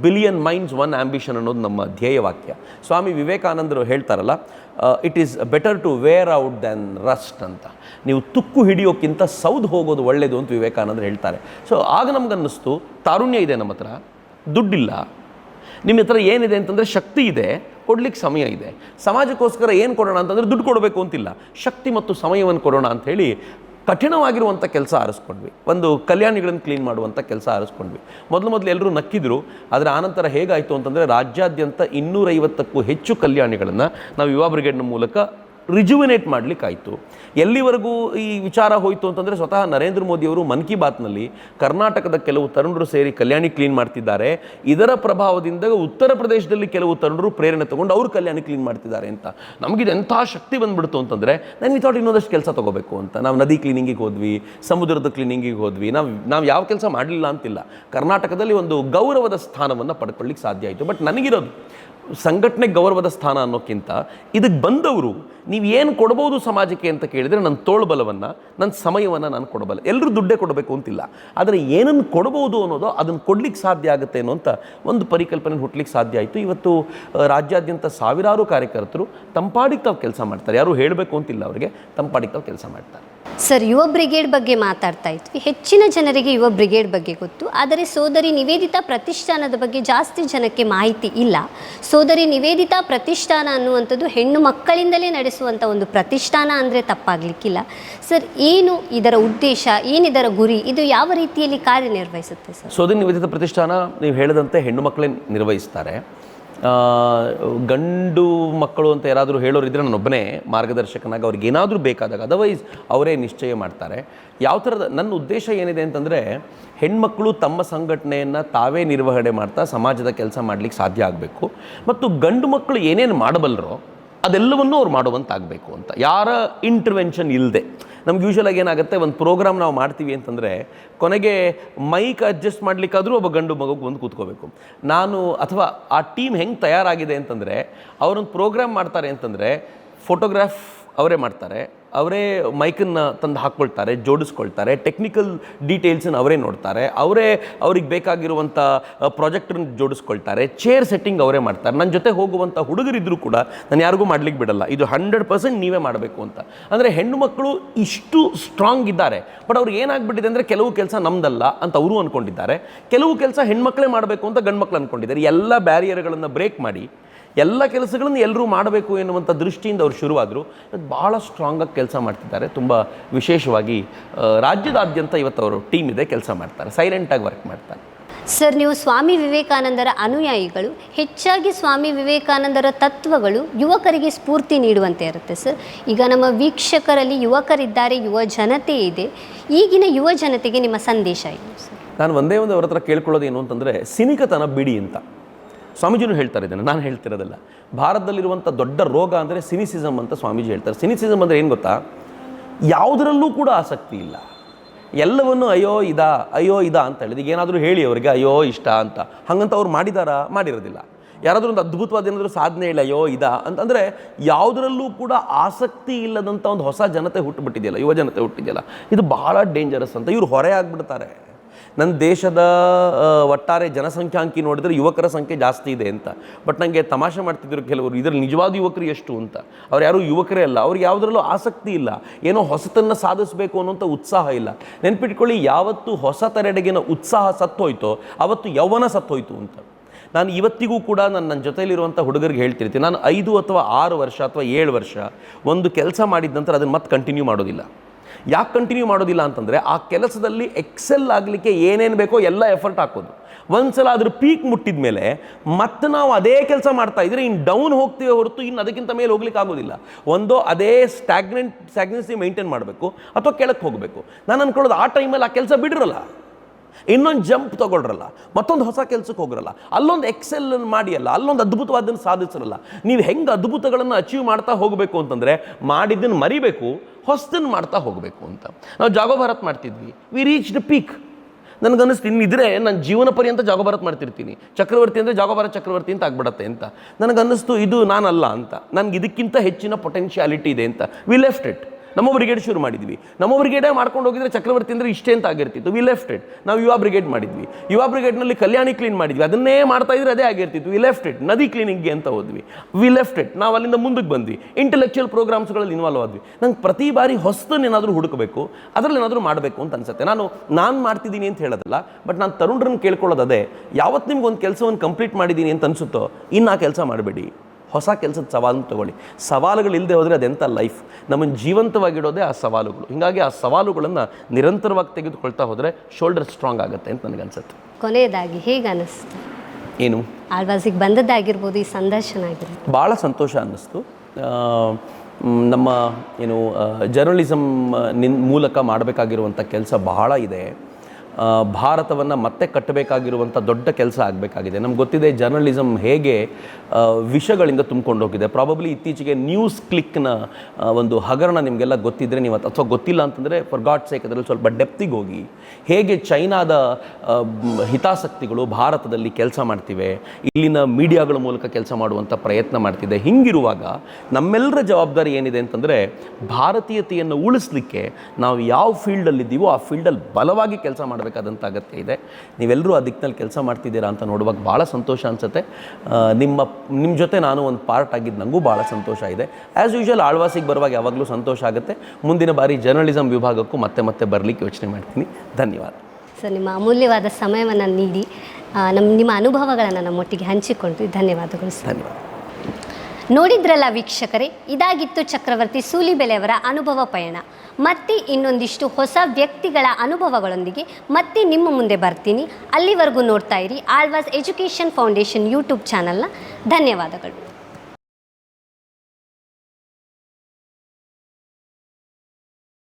ಬಿಲಿಯನ್ ಮೈಂಡ್ಸ್ ಒನ್ ಆ್ಯಂಬಿಷನ್ ಅನ್ನೋದು ನಮ್ಮ ಧ್ಯೇಯವಾಕ್ಯ ಸ್ವಾಮಿ ವಿವೇಕಾನಂದರು ಹೇಳ್ತಾರಲ್ಲ it is better to wear out than rust ಅಂತ. ನೀವು ತುಕ್ಕು ಹಿಡಿಯೋಕ್ಕಿಂತ ಸೌದು ಹೋಗೋದು ಒಳ್ಳೆಯದು ಅಂತ ವಿವೇಕಾನಂದರು ಹೇಳ್ತಾರೆ. ಸೊ ಆಗ ನಮ್ಗನ್ನಿಸ್ತು, ತಾರುಣ್ಯ ಇದೆ ನಮ್ಮ ಹತ್ರ. ದುಡ್ಡಿಲ್ಲ. ನಿಮ್ಮ ಹತ್ರ ಏನಿದೆ ಅಂತಂದರೆ ಶಕ್ತಿ ಇದೆ, ಕೊಡ್ಲಿಕ್ಕೆ ಸಮಯ ಇದೆ. ಸಮಾಜಕ್ಕೋಸ್ಕರ ಏನು ಕೊಡೋಣ ಅಂತಂದರೆ ದುಡ್ಡು ಕೊಡಬೇಕು ಅಂತಿಲ್ಲ. ಶಕ್ತಿ ಮತ್ತು ಸಮಯವನ್ನು ಕೊಡೋಣ ಅಂಥೇಳಿ ಕಠಿಣವಾಗಿರುವಂಥ ಕೆಲಸ ಆರಿಸ್ಕೊಂಡ್ವಿ. ಒಂದು ಕಲ್ಯಾಣಿಗಳನ್ನು ಕ್ಲೀನ್ ಮಾಡುವಂಥ ಕೆಲಸ ಆರಿಸ್ಕೊಂಡ್ವಿ. ಮೊದಲು ಮೊದಲು ಎಲ್ಲರೂ ನಕ್ಕಿದ್ರು, ಆದರೆ ಆನಂತರ ಹೇಗಾಯಿತು ಅಂತಂದರೆ ರಾಜ್ಯಾದ್ಯಂತ ಇನ್ನೂರೈವತ್ತಕ್ಕೂ ಹೆಚ್ಚು ಕಲ್ಯಾಣಿಗಳನ್ನು ನಾವು ಯುವ ಬ್ರಿಗೇಡ್ನ ಮೂಲಕ ರಿಜುವಿನೇಟ್ ಮಾಡಲಿಕ್ಕಾಯಿತು. ಎಲ್ಲಿವರೆಗೂ ಈ ವಿಚಾರ ಹೋಯಿತು ಅಂತಂದರೆ ಸ್ವತಃ ನರೇಂದ್ರ ಮೋದಿಯವರು ಮನ್ ಕಿ ಬಾತ್ನಲ್ಲಿ ಕರ್ನಾಟಕದ ಕೆಲವು ತರುಣರು ಸೇರಿ ಕಲ್ಯಾಣಿ ಕ್ಲೀನ್ ಮಾಡ್ತಿದ್ದಾರೆ. ಇದರ ಪ್ರಭಾವದಿಂದ ಉತ್ತರ ಪ್ರದೇಶದಲ್ಲಿ ಕೆಲವು ತರುಣರು ಪ್ರೇರಣೆ ತಗೊಂಡು ಅವರು ಕಲ್ಯಾಣಿ ಕ್ಲೀನ್ ಮಾಡ್ತಿದ್ದಾರೆ ಅಂತ. ನಮಗಿದೆ ಎಂಥ ಶಕ್ತಿ ಬಂದ್ಬಿಡ್ತು ಅಂತಂದರೆ ನಾನು ಥಾಟ್ ಇನ್ನೊಂದಷ್ಟು ಕೆಲಸ ತೊಗೋಬೇಕು ಅಂತ. ನಾವು ನದಿ ಕ್ಲೀನಿಂಗಿಗೆ ಹೋದ್ವಿ, ಸಮುದ್ರದ ಕ್ಲೀನಿಂಗಿಗೆ ಹೋದ್ವಿ. ನಾವು ನಾವು ಯಾವ ಕೆಲಸ ಮಾಡಲಿಲ್ಲ ಅಂತಿಲ್ಲ. ಕರ್ನಾಟಕದಲ್ಲಿ ಒಂದು ಗೌರವದ ಸ್ಥಾನವನ್ನು ಪಡ್ಕೊಳ್ಳಿಕ್ಕೆ ಸಾಧ್ಯ ಆಯಿತು. ಬಟ್ ನನಗಿರೋದು ಸಂಘಟನೆ ಗೌರವದ ಸ್ಥಾನ ಅನ್ನೋಕ್ಕಿಂತ ಇದಕ್ಕೆ ಬಂದವರು, ನೀವು ಏನು ಕೊಡ್ಬೋದು ಸಮಾಜಕ್ಕೆ ಅಂತ ಕೇಳಿದರೆ ನನ್ನ ತೋಳ್ಬಲವನ್ನು, ನನ್ನ ಸಮಯವನ್ನು ನಾನು ಕೊಡಬಲ್ಲ. ಎಲ್ಲರೂ ದುಡ್ಡೇ ಕೊಡಬೇಕು ಅಂತಿಲ್ಲ. ಆದರೆ ಏನನ್ನು ಕೊಡ್ಬೋದು ಅನ್ನೋದು ಅದನ್ನು ಕೊಡ್ಲಿಕ್ಕೆ ಸಾಧ್ಯ ಆಗುತ್ತೆ ಅಂತ ಒಂದು ಪರಿಕಲ್ಪನೆ ಹುಟ್ಟಲಿಕ್ಕೆ ಸಾಧ್ಯ ಆಯಿತು. ಇವತ್ತು ರಾಜ್ಯಾದ್ಯಂತ ಸಾವಿರಾರು ಕಾರ್ಯಕರ್ತರು ತಂಪಾಡಿಗೆ ತಾವು ಕೆಲಸ ಮಾಡ್ತಾರೆ. ಯಾರು ಹೇಳಬೇಕು ಅಂತಿಲ್ಲ ಅವರಿಗೆ, ತಂಪಾಡಿಗೆ ತಾವು ಕೆಲಸ ಮಾಡ್ತಾರೆ. ಸರ್, ಯುವ ಬ್ರಿಗೇಡ್ ಬಗ್ಗೆ ಮಾತಾಡ್ತಾ ಇದ್ವಿ. ಹೆಚ್ಚಿನ ಜನರಿಗೆ ಯುವ ಬ್ರಿಗೇಡ್ ಬಗ್ಗೆ ಗೊತ್ತು. ಆದರೆ ಸೋದರಿ ನಿವೇದಿತಾ ಪ್ರತಿಷ್ಠಾನದ ಬಗ್ಗೆ ಜಾಸ್ತಿ ಜನಕ್ಕೆ ಮಾಹಿತಿ ಇಲ್ಲ. ಸೋದರಿ ನಿವೇದಿತಾ ಪ್ರತಿಷ್ಠಾನ ಅನ್ನುವಂಥದ್ದು ಹೆಣ್ಣು ಮಕ್ಕಳಿಂದಲೇ ನಡೆಸುವಂಥ ಒಂದು ಪ್ರತಿಷ್ಠಾನ ಅಂದರೆ ತಪ್ಪಾಗಲಿಕ್ಕಿಲ್ಲ. ಸರ್, ಏನು ಇದರ ಉದ್ದೇಶ, ಏನಿದರ ಗುರಿ, ಇದು ಯಾವ ರೀತಿಯಲ್ಲಿ ಕಾರ್ಯನಿರ್ವಹಿಸುತ್ತೆ ಸರ್? ಸೋದರಿ ನಿವೇದಿತ ಪ್ರತಿಷ್ಠಾನ, ನೀವು ಹೇಳಿದಂತೆ ಹೆಣ್ಣು ಮಕ್ಕಳೇ ನಿರ್ವಹಿಸ್ತಾರೆ. ಗಂಡು ಮಕ್ಕಳು ಅಂತ ಯಾರಾದರೂ ಹೇಳೋರಿದ್ರೆ ನಾನೊಬ್ಬನೇ ಮಾರ್ಗದರ್ಶಕನಾಗಿ ಅವ್ರಿಗೆ ಏನಾದರೂ ಬೇಕಾದಾಗ ಅದರ್ವೈಸ್ ಅವರೇ ನಿಶ್ಚಯ ಮಾಡ್ತಾರೆ. ಯಾವ ಥರದ, ನನ್ನ ಉದ್ದೇಶ ಏನಿದೆ ಅಂತಂದರೆ, ಹೆಣ್ಮಕ್ಳು ತಮ್ಮ ಸಂಘಟನೆಯನ್ನು ತಾವೇ ನಿರ್ವಹಣೆ ಮಾಡ್ತಾ ಸಮಾಜದ ಕೆಲಸ ಮಾಡಲಿಕ್ಕೆ ಸಾಧ್ಯ ಆಗಬೇಕು. ಮತ್ತು ಗಂಡು ಮಕ್ಕಳು ಏನೇನು ಮಾಡಬಲ್ಲರೋ ಅದೆಲ್ಲವನ್ನೂ ಅವ್ರು ಮಾಡುವಂತಾಗಬೇಕು ಅಂತ. ಯಾರ ಇಂಟರ್ವೆನ್ಷನ್ ಇಲ್ಲದೆ ನಮ್ಗೆ ಯೂಶ್ವಲಾಗಿ ಏನಾಗುತ್ತೆ, ಒಂದು ಪ್ರೋಗ್ರಾಮ್ ನಾವು ಮಾಡ್ತೀವಿ ಅಂತಂದರೆ, ಕೊನೆಗೆ ಮೈಕ್ ಅಡ್ಜಸ್ಟ್ ಮಾಡಲಿಕ್ಕಾದರೂ ಒಬ್ಬ ಗಂಡು ಮಗುಗೆ ಬಂದು ಕೂತ್ಕೋಬೇಕು. ನಾನು ಅಥವಾ ಆ ಟೀಮ್ ಹೆಂಗೆ ತಯಾರಾಗಿದೆ ಅಂತಂದರೆ, ಅವರೊಂದು ಪ್ರೋಗ್ರಾಮ್ ಮಾಡ್ತಾರೆ ಅಂತಂದರೆ ಫೋಟೋಗ್ರಾಫ್ ಅವರೇ ಮಾಡ್ತಾರೆ. ಅವರೇ ಮೈಕನ್ನು ತಂದು ಹಾಕ್ಕೊಳ್ತಾರೆ, ಜೋಡಿಸ್ಕೊಳ್ತಾರೆ ಟೆಕ್ನಿಕಲ್ ಡೀಟೇಲ್ಸನ್ನು ಅವರೇ ನೋಡ್ತಾರೆ, ಅವರೇ ಅವ್ರಿಗೆ ಬೇಕಾಗಿರುವಂಥ ಪ್ರಾಜೆಕ್ಟನ್ನು ಜೋಡಿಸ್ಕೊಳ್ತಾರೆ ಚೇರ್ ಸೆಟ್ಟಿಂಗ್ ಅವರೇ ಮಾಡ್ತಾರೆ. ನನ್ನ ಜೊತೆ ಹೋಗುವಂಥ ಹುಡುಗರಿದ್ದರೂ ಕೂಡ ನಾನು ಯಾರಿಗೂ ಮಾಡ್ಲಿಕ್ಕೆ ಬಿಡಲ್ಲ. ಇದು ಹಂಡ್ರೆಡ್ ಪರ್ಸೆಂಟ್ ನೀವೇ ಮಾಡಬೇಕು ಅಂತ. ಅಂದರೆ ಹೆಣ್ಣು ಮಕ್ಕಳು ಇಷ್ಟು ಸ್ಟ್ರಾಂಗ್ ಇದ್ದಾರೆ ಬಟ್ ಅವ್ರಿಗೆ ಏನಾಗ್ಬಿಟ್ಟಿದೆ ಅಂದರೆ ಕೆಲವು ಕೆಲಸ ನಮ್ದಲ್ಲ ಅಂತ ಅವರು ಅಂದ್ಕೊಂಡಿದ್ದಾರೆ ಕೆಲವು ಕೆಲಸ ಹೆಣ್ಮಕ್ಳೇ ಮಾಡಬೇಕು ಅಂತ ಗಂಡು ಮಕ್ಳು ಅಂದ್ಕೊಂಡಿದ್ದಾರೆ ಎಲ್ಲ ಬ್ಯಾರಿಯರ್ಗಳನ್ನು ಬ್ರೇಕ್ ಮಾಡಿ ಎಲ್ಲ ಕೆಲಸಗಳನ್ನು ಎಲ್ಲರೂ ಮಾಡಬೇಕು ಎನ್ನುವಂಥ ದೃಷ್ಟಿಯಿಂದ ಅವರು ಶುರುವಾದರು. ಭಾಳ ಸ್ಟ್ರಾಂಗಾಗಿ ಕೆಲಸ ಮಾಡ್ತಿದ್ದಾರೆ. ತುಂಬ ವಿಶೇಷವಾಗಿ ರಾಜ್ಯದಾದ್ಯಂತ ಇವತ್ತು ಅವರು ಟೀಮ್ ಇದೆ ಕೆಲಸ ಮಾಡ್ತಾರೆ. ಸೈಲೆಂಟಾಗಿ ವರ್ಕ್ ಮಾಡ್ತಾರೆ. ಸರ್ ನೀವು ಸ್ವಾಮಿ ವಿವೇಕಾನಂದರ ಅನುಯಾಯಿಗಳು ಹೆಚ್ಚಾಗಿ ಸ್ವಾಮಿ ವಿವೇಕಾನಂದರ ತತ್ವಗಳು ಯುವಕರಿಗೆ ಸ್ಫೂರ್ತಿ ನೀಡುವಂತೆ ಇರುತ್ತೆ ಸರ್. ಈಗ ನಮ್ಮ ವೀಕ್ಷಕರಲ್ಲಿ ಯುವಕರಿದ್ದಾರೆ ಯುವ ಜನತೆ ಇದೆ. ಈಗಿನ ಯುವ ಜನತೆಗೆ ನಿಮ್ಮ ಸಂದೇಶ ಏನು ಸರ್? ನಾನು ಒಂದೇ ಒಂದು ಅವರ ಹತ್ರ ಕೇಳ್ಕೊಳ್ಳೋದು ಏನು ಅಂತಂದರೆ ಸಿನಿಕತನ ಬಿಡಿ ಅಂತ. ಸ್ವಾಮೀಜಿನೂ ಹೇಳ್ತಾರೆ ಇದನ್ನು, ನಾನು ಹೇಳ್ತಿರೋದಲ್ಲ. ಭಾರತದಲ್ಲಿರುವಂಥ ದೊಡ್ಡ ರೋಗ ಅಂದರೆ ಸಿನಿಸಿಸಮ್ ಅಂತ ಸ್ವಾಮೀಜಿ ಹೇಳ್ತಾರೆ. ಸಿನಿಸಿಸಮ್ ಅಂದರೆ ಏನು ಗೊತ್ತಾ? ಯಾವುದರಲ್ಲೂ ಕೂಡ ಆಸಕ್ತಿ ಇಲ್ಲ. ಎಲ್ಲವನ್ನು ಅಯ್ಯೋ ಇದಾ ಅಯ್ಯೋ ಇದಾ ಅಂತ ಹೇಳಿದ ಏನಾದರೂ ಹೇಳಿ ಅವರಿಗೆ, ಅಯ್ಯೋ ಇಷ್ಟ ಅಂತ. ಹಾಗಂತ ಅವ್ರು ಮಾಡಿದಾರಾ? ಮಾಡಿರೋದಿಲ್ಲ. ಯಾರಾದರೂ ಒಂದು ಅದ್ಭುತವಾದ ಏನಾದರೂ ಸಾಧನೆ ಇಲ್ಲ ಅಯ್ಯೋ ಇದಾ ಅಂತಂದರೆ ಯಾವುದರಲ್ಲೂ ಕೂಡ ಆಸಕ್ತಿ ಇಲ್ಲದಂಥ ಒಂದು ಹೊಸ ಜನತೆ ಹುಟ್ಟುಬಿಟ್ಟಿದೆಯಲ್ಲ ಯುವ ಜನತೆ ಹುಟ್ಟಿದೆಯಲ್ಲ. ಇದು ಬಹಳ ಡೇಂಜರಸ್ ಅಂತ. ಇವ್ರು ಹೊರೆ ಆಗ್ಬಿಡ್ತಾರೆ. ನನ್ನ ದೇಶದ ಒಟ್ಟಾರೆ ಜನಸಂಖ್ಯಾಂಕಿ ನೋಡಿದರೆ ಯುವಕರ ಸಂಖ್ಯೆ ಜಾಸ್ತಿ ಇದೆ ಅಂತ. ಬಟ್ ನನಗೆ ತಮಾಷೆ ಮಾಡ್ತಿದ್ದರು ಕೆಲವರು, ಇದರಲ್ಲಿ ನಿಜವಾದ ಯುವಕರು ಎಷ್ಟು ಅಂತ. ಅವ್ರು ಯಾರೂ ಯುವಕರೇ ಅಲ್ಲ ಅವ್ರಿಗೆ ಯಾವುದರಲ್ಲೂ ಆಸಕ್ತಿ ಇಲ್ಲ. ಏನೋ ಹೊಸತನ್ನು ಸಾಧಿಸಬೇಕು ಅನ್ನೋಂಥ ಉತ್ಸಾಹ ಇಲ್ಲ. ನೆನ್ಪಿಟ್ಕೊಳ್ಳಿ, ಯಾವತ್ತು ಹೊಸ ತರೆಡೆಗಿನ ಉತ್ಸಾಹ ಸತ್ತೋಯ್ತೋ, ಅವತ್ತು ಯೌವನ ಸತ್ತೋಯ್ತು ಅಂತ. ನಾನು ಇವತ್ತಿಗೂ ಕೂಡ ನಾನು ನನ್ನ ಜೊತೆಯಲ್ಲಿರುವಂಥ ಹುಡುಗರಿಗೆ ಹೇಳ್ತಿರ್ತೀನಿ. ನಾನು ಐದು ಅಥವಾ ಆರು ವರ್ಷ ಅಥವಾ ಏಳು ವರ್ಷ ಒಂದು ಕೆಲಸ ಮಾಡಿದ ನಂತರ ಅದನ್ನು ಮತ್ತೆ ಕಂಟಿನ್ಯೂ ಮಾಡೋದಿಲ್ಲ. ಯಾಕೆ ಕಂಟಿನ್ಯೂ ಮಾಡೋದಿಲ್ಲ ಅಂತಂದರೆ ಆ ಕೆಲಸದಲ್ಲಿ ಎಕ್ಸೆಲ್ ಆಗಲಿಕ್ಕೆ ಏನೇನು ಬೇಕೋ ಎಲ್ಲ ಎಫರ್ಟ್ ಹಾಕೋದು. ಒಂದ್ಸಲ ಅದ್ರ ಪೀಕ್ ಮುಟ್ಟಿದ ಮೇಲೆ ಮತ್ತೆ ನಾವು ಅದೇ ಕೆಲಸ ಮಾಡ್ತಾ ಇದ್ರೆ ಇನ್ನು ಡೌನ್ ಹೋಗ್ತೀವಿ ಹೊರತು ಇನ್ನು ಅದಕ್ಕಿಂತ ಮೇಲೆ ಹೋಗ್ಲಿಕ್ಕೆ ಆಗೋದಿಲ್ಲ. ಒಂದೋ ಅದೇ ಸ್ಟ್ಯಾಗ್ನೆಂಟ್ ಸ್ಟ್ಯಾಗ್ನೆನ್ಸಿ ಮೇಂಟೈನ್ ಮಾಡಬೇಕು ಅಥವಾ ಕೆಳಕ್ಕೆ ಹೋಗಬೇಕು. ನಾನು ಅನ್ಕೊಳ್ಳೋದು ಆ ಟೈಮಲ್ಲಿ ಆ ಕೆಲಸ ಬಿಡ್ರಲ್ಲ. ಇನ್ನೊಂದು ಜಂಪ್ ತೊಗೊಳ್ರಲ್ಲ. ಮತ್ತೊಂದು ಹೊಸ ಕೆಲಸಕ್ಕೆ ಹೋಗ್ರಲ್ಲ. ಅಲ್ಲೊಂದು ಎಕ್ಸೆಲ್ ಮಾಡಿಯಲ್ಲ, ಅಲ್ಲೊಂದು ಅದ್ಭುತವಾದನ್ನು ಸಾಧಿಸಿರಲ್ಲ. ನೀವು ಹೆಂಗೆ ಅದ್ಭುತಗಳನ್ನು ಅಚೀವ್ ಮಾಡ್ತಾ ಹೋಗಬೇಕು ಅಂತಂದರೆ ಮಾಡಿದ್ದನ್ನು ಮರಿಬೇಕು ಹೊಸದನ್ನು ಮಾಡ್ತಾ ಹೋಗಬೇಕು ಅಂತ. ನಾವು ಜಾಗೋ ಭಾರತ್ ಮಾಡ್ತಿದ್ವಿ. ವಿ ರೀಚ್ ದ ಪೀಕ್ ನನಗನ್ನಿಸ್ತು ಇನ್ನಿದ್ರೆ ನಾನು ಜೀವನ ಪರ್ಯಂತ ಜಾಗೋ ಭಾರತ್ ಮಾಡ್ತಿರ್ತೀನಿ. ಚಕ್ರವರ್ತಿ ಅಂದರೆ ಜಾಗೋ ಭಾರತ್ ಚಕ್ರವರ್ತಿ ಅಂತ ಆಗ್ಬಿಡತ್ತೆ ಅಂತ. ನನಗನ್ನಿಸ್ತು, ಇದು ನಾನಲ್ಲ ಅಂತ. ನನಗೆ ಇದಕ್ಕಿಂತ ಹೆಚ್ಚಿನ ಪೊಟೆನ್ಷಿಯಾಲಿಟಿ ಇದೆ ಅಂತ. ವಿ ಲೆಫ್ಟ್ ಇಟ್ ನಮ್ಮ ಬ್ರಿಗೇಡ್ ಶುರು ಮಾಡಿದ್ವಿ. ನಮ್ಮ ಬ್ರಿಗೇಡೇ ಮಾಡ್ಕೊಂಡು ಹೋಗಿದ್ರೆ ಚಕ್ರವರ್ತಿ ಅಂದರೆ ಇಷ್ಟೇ ಅಂತ ಆಗಿರ್ತಿತ್ತು. ವಿ ಲೆಫ್ಟ್ ಇಟ್ ನಾವು ಯುವ ಬ್ರಿಗೇಡ್ ಮಾಡಿದ್ವಿ. ಯುವ ಬ್ರಿಗೇಡ್ನಲ್ಲಿ ಕಲ್ಯಾಣಿ ಕ್ಲೀನ್ ಮಾಡಿದ್ವಿ. ಅದನ್ನೇ ಮಾಡ್ತಾ ಇದ್ರೆ ಅದೇ ಆಗಿರ್ತಿತ್ತು. ವಿ ಲೆಫ್ಟ್ ಇಟ್ ನದಿ ಕ್ಲೀನಿಂಗ್ಗೆ ಅಂತ ಹೋದ್ವಿ. ವಿ ಲೆಫ್ಟ್ ಇಟ್ ನಾವು ಅಲ್ಲಿಂದ ಮುಂದಕ್ಕೆ ಬಂದ್ವಿ. ಇಂಟೆಲೆಕ್ಚುಯಲ್ ಪ್ರೋಗ್ರಾಮ್ಸ್ಗಳಲ್ಲಿ ಇನ್ವಾಲ್ವ್ ಆದ್ವಿ. ನಂಗೆ ಪ್ರತಿ ಬಾರಿ ಹೊಸದನ್ನೇನಾದರೂ ಹುಡುಕಬೇಕು, ಅದರಲ್ಲಿ ಏನಾದರೂ ಮಾಡಬೇಕು ಅಂತ ಅನ್ಸುತ್ತೆ. ನಾನು ನಾನು ಮಾಡ್ತಿದ್ದೀನಿ ಅಂತ ಹೇಳೋದಲ್ಲ ಬಟ್ ನಾನು ತರುಣರನ್ನು ಕೇಳ್ಕೊಳ್ಳೋದು ಅದೇ. ಯಾವತ್ತು ನಿಮ್ಗೆ ಒಂದು ಕೆಲಸವನ್ನು ಕಂಪ್ಲೀಟ್ ಮಾಡಿದ್ದೀನಿ ಅಂತ ಅನ್ಸುತ್ತೋ, ಇನ್ನು ಆ ಕೆಲಸ ಮಾಡಬೇಡಿ. ಹೊಸ ಕೆಲಸದ ಸವಾಲನ್ನು ತಗೊಳ್ಳಿ. ಸವಾಲುಗಳಿಲ್ಲದೆ ಹೋದರೆ ಅದೆಂಥ ಲೈಫ್ ನಮ್ಮನ್ನು ಜೀವಂತವಾಗಿಡೋದೇ ಆ ಸವಾಲುಗಳು. ಹೀಗಾಗಿ ಆ ಸವಾಲುಗಳನ್ನು ನಿರಂತರವಾಗಿ ತೆಗೆದುಕೊಳ್ತಾ ಹೋದರೆ ಶೋಲ್ಡರ್ ಸ್ಟ್ರಾಂಗ್ ಆಗುತ್ತೆ ಅಂತ ನನಗನ್ಸುತ್ತೆ ಕೊನೆಯದಾಗಿ ಹೇಗೆ ಅನ್ನಿಸ್ತು ಏನು? ಆಳ್ವಾಸಿಗೆ ಬಂದದ್ದಾಗಿರ್ಬೋದು ಈ ಸಂದರ್ಶನ ಆಗಿರ್ಬೋದು. ಭಾಳ ಸಂತೋಷ ಅನ್ನಿಸ್ತು. ನಮ್ಮ ಏನು ಜರ್ನಲಿಸಮ್ ನಿನ್ ಮೂಲಕ ಮಾಡಬೇಕಾಗಿರುವಂಥ ಕೆಲಸ ಬಹಳ ಇದೆ. ಭಾರತವನ್ನು ಮತ್ತೆ ಕಟ್ಟಬೇಕಾಗಿರುವಂಥ ದೊಡ್ಡ ಕೆಲಸ ಆಗಬೇಕಾಗಿದೆ. ನಮ್ಗೆ ಗೊತ್ತಿದೆ ಜರ್ನಲಿಸಮ್ ಹೇಗೆ ವಿಷಗಳಿಂದ ತುಂಬಿಕೊಂಡು ಹೋಗಿದೆ. ಪ್ರಾಬಬ್ಲಿ ಇತ್ತೀಚೆಗೆ ನ್ಯೂಸ್ ಕ್ಲಿಕ್ನ ಒಂದು ಹಗರಣ ನಿಮಗೆಲ್ಲ ಗೊತ್ತಿದ್ದರೆ ನೀವು ಅಥವಾ ಗೊತ್ತಿಲ್ಲ ಅಂತಂದರೆ ಫಾರ್ ಗಾಡ್ ಸೇಕ್ ಅದರಲ್ಲಿ ಸ್ವಲ್ಪ ಡೆಪ್ತಿಗೆ ಹೋಗಿ. ಹೇಗೆ ಚೈನಾದ ಹಿತಾಸಕ್ತಿಗಳು ಭಾರತದಲ್ಲಿ ಕೆಲಸ ಮಾಡ್ತಿವೆ, ಇಲ್ಲಿನ ಮೀಡಿಯಾಗಳ ಮೂಲಕ ಕೆಲಸ ಮಾಡುವಂಥ ಪ್ರಯತ್ನ ಮಾಡ್ತಿದೆ. ಹಿಂಗಿರುವಾಗ ನಮ್ಮೆಲ್ಲರ ಜವಾಬ್ದಾರಿ ಏನಿದೆ ಅಂತಂದರೆ ಭಾರತೀಯತೆಯನ್ನು ಉಳಿಸ್ಲಿಕ್ಕೆ ನಾವು ಯಾವ ಫೀಲ್ಡಲ್ಲಿದ್ದೀವೋ ಆ ಫೀಲ್ಡಲ್ಲಿ ಬಲವಾಗಿ ಕೆಲಸ ಮಾಡಬೇಕಾದಂಥ ಅಗತ್ಯ ಇದೆ. ನೀವೆಲ್ಲರೂ ಆ ದಿಕ್ಕಿನಲ್ಲಿ ಕೆಲಸ ಮಾಡ್ತಿದ್ದೀರಾ ಅಂತ ನೋಡುವಾಗ ಭಾಳ ಸಂತೋಷ ಅನಿಸುತ್ತೆ. ನಿಮ್ಮ ನಿಮ್ಮ ಜೊತೆ ನಾನು ಒಂದು ಪಾರ್ಟ್ ಆಗಿದ್ದು ನನಗೂ ಭಾಳ ಸಂತೋಷ ಇದೆ. ಆ್ಯಸ್ ಯೂಶುವಲ್ ಆಳ್ವಾಸಿಗೆ ಬರುವಾಗ ಯಾವಾಗಲೂ ಸಂತೋಷ ಆಗುತ್ತೆ. ಮುಂದಿನ ಬಾರಿ ಜರ್ನಲಿಸಮ್ ವಿಭಾಗಕ್ಕೂ ಮತ್ತೆ ಮತ್ತೆ ಬರಲಿಕ್ಕೆ ಯೋಚನೆ ಮಾಡ್ತೀನಿ. ಧನ್ಯವಾದ. ಸರ್ ನಿಮ್ಮ ಅಮೂಲ್ಯವಾದ ಸಮಯವನ್ನು ನೀಡಿ ನಮ್ಮ ನಿಮ್ಮ ಅನುಭವಗಳನ್ನು ನಮ್ಮೊಟ್ಟಿಗೆ ಹಂಚಿಕೊಂಡ್ರಿ ಧನ್ಯವಾದಗಳು ಧನ್ಯವಾದ. ನೋಡಿದ್ರಲ್ಲ ವೀಕ್ಷಕರೇ? ಇದಾಗಿತ್ತು ಚಕ್ರವರ್ತಿ ಸೂಲಿಬೆಲೆಯವರ ಅನುಭವ ಪಯಣ. ಮತ್ತೆ ಇನ್ನೊಂದಿಷ್ಟು ಹೊಸ ವ್ಯಕ್ತಿಗಳ ಅನುಭವಗಳೊಂದಿಗೆ ಮತ್ತೆ ನಿಮ್ಮ ಮುಂದೆ ಬರ್ತೀನಿ. ಅಲ್ಲಿವರೆಗೂ ನೋಡ್ತಾ ಇರಿ ಆಳ್ವಾಸ್ ಎಜುಕೇಷನ್ ಫೌಂಡೇಶನ್ ಯೂಟ್ಯೂಬ್ ಚಾನಲ್ನ ಧನ್ಯವಾದಗಳು.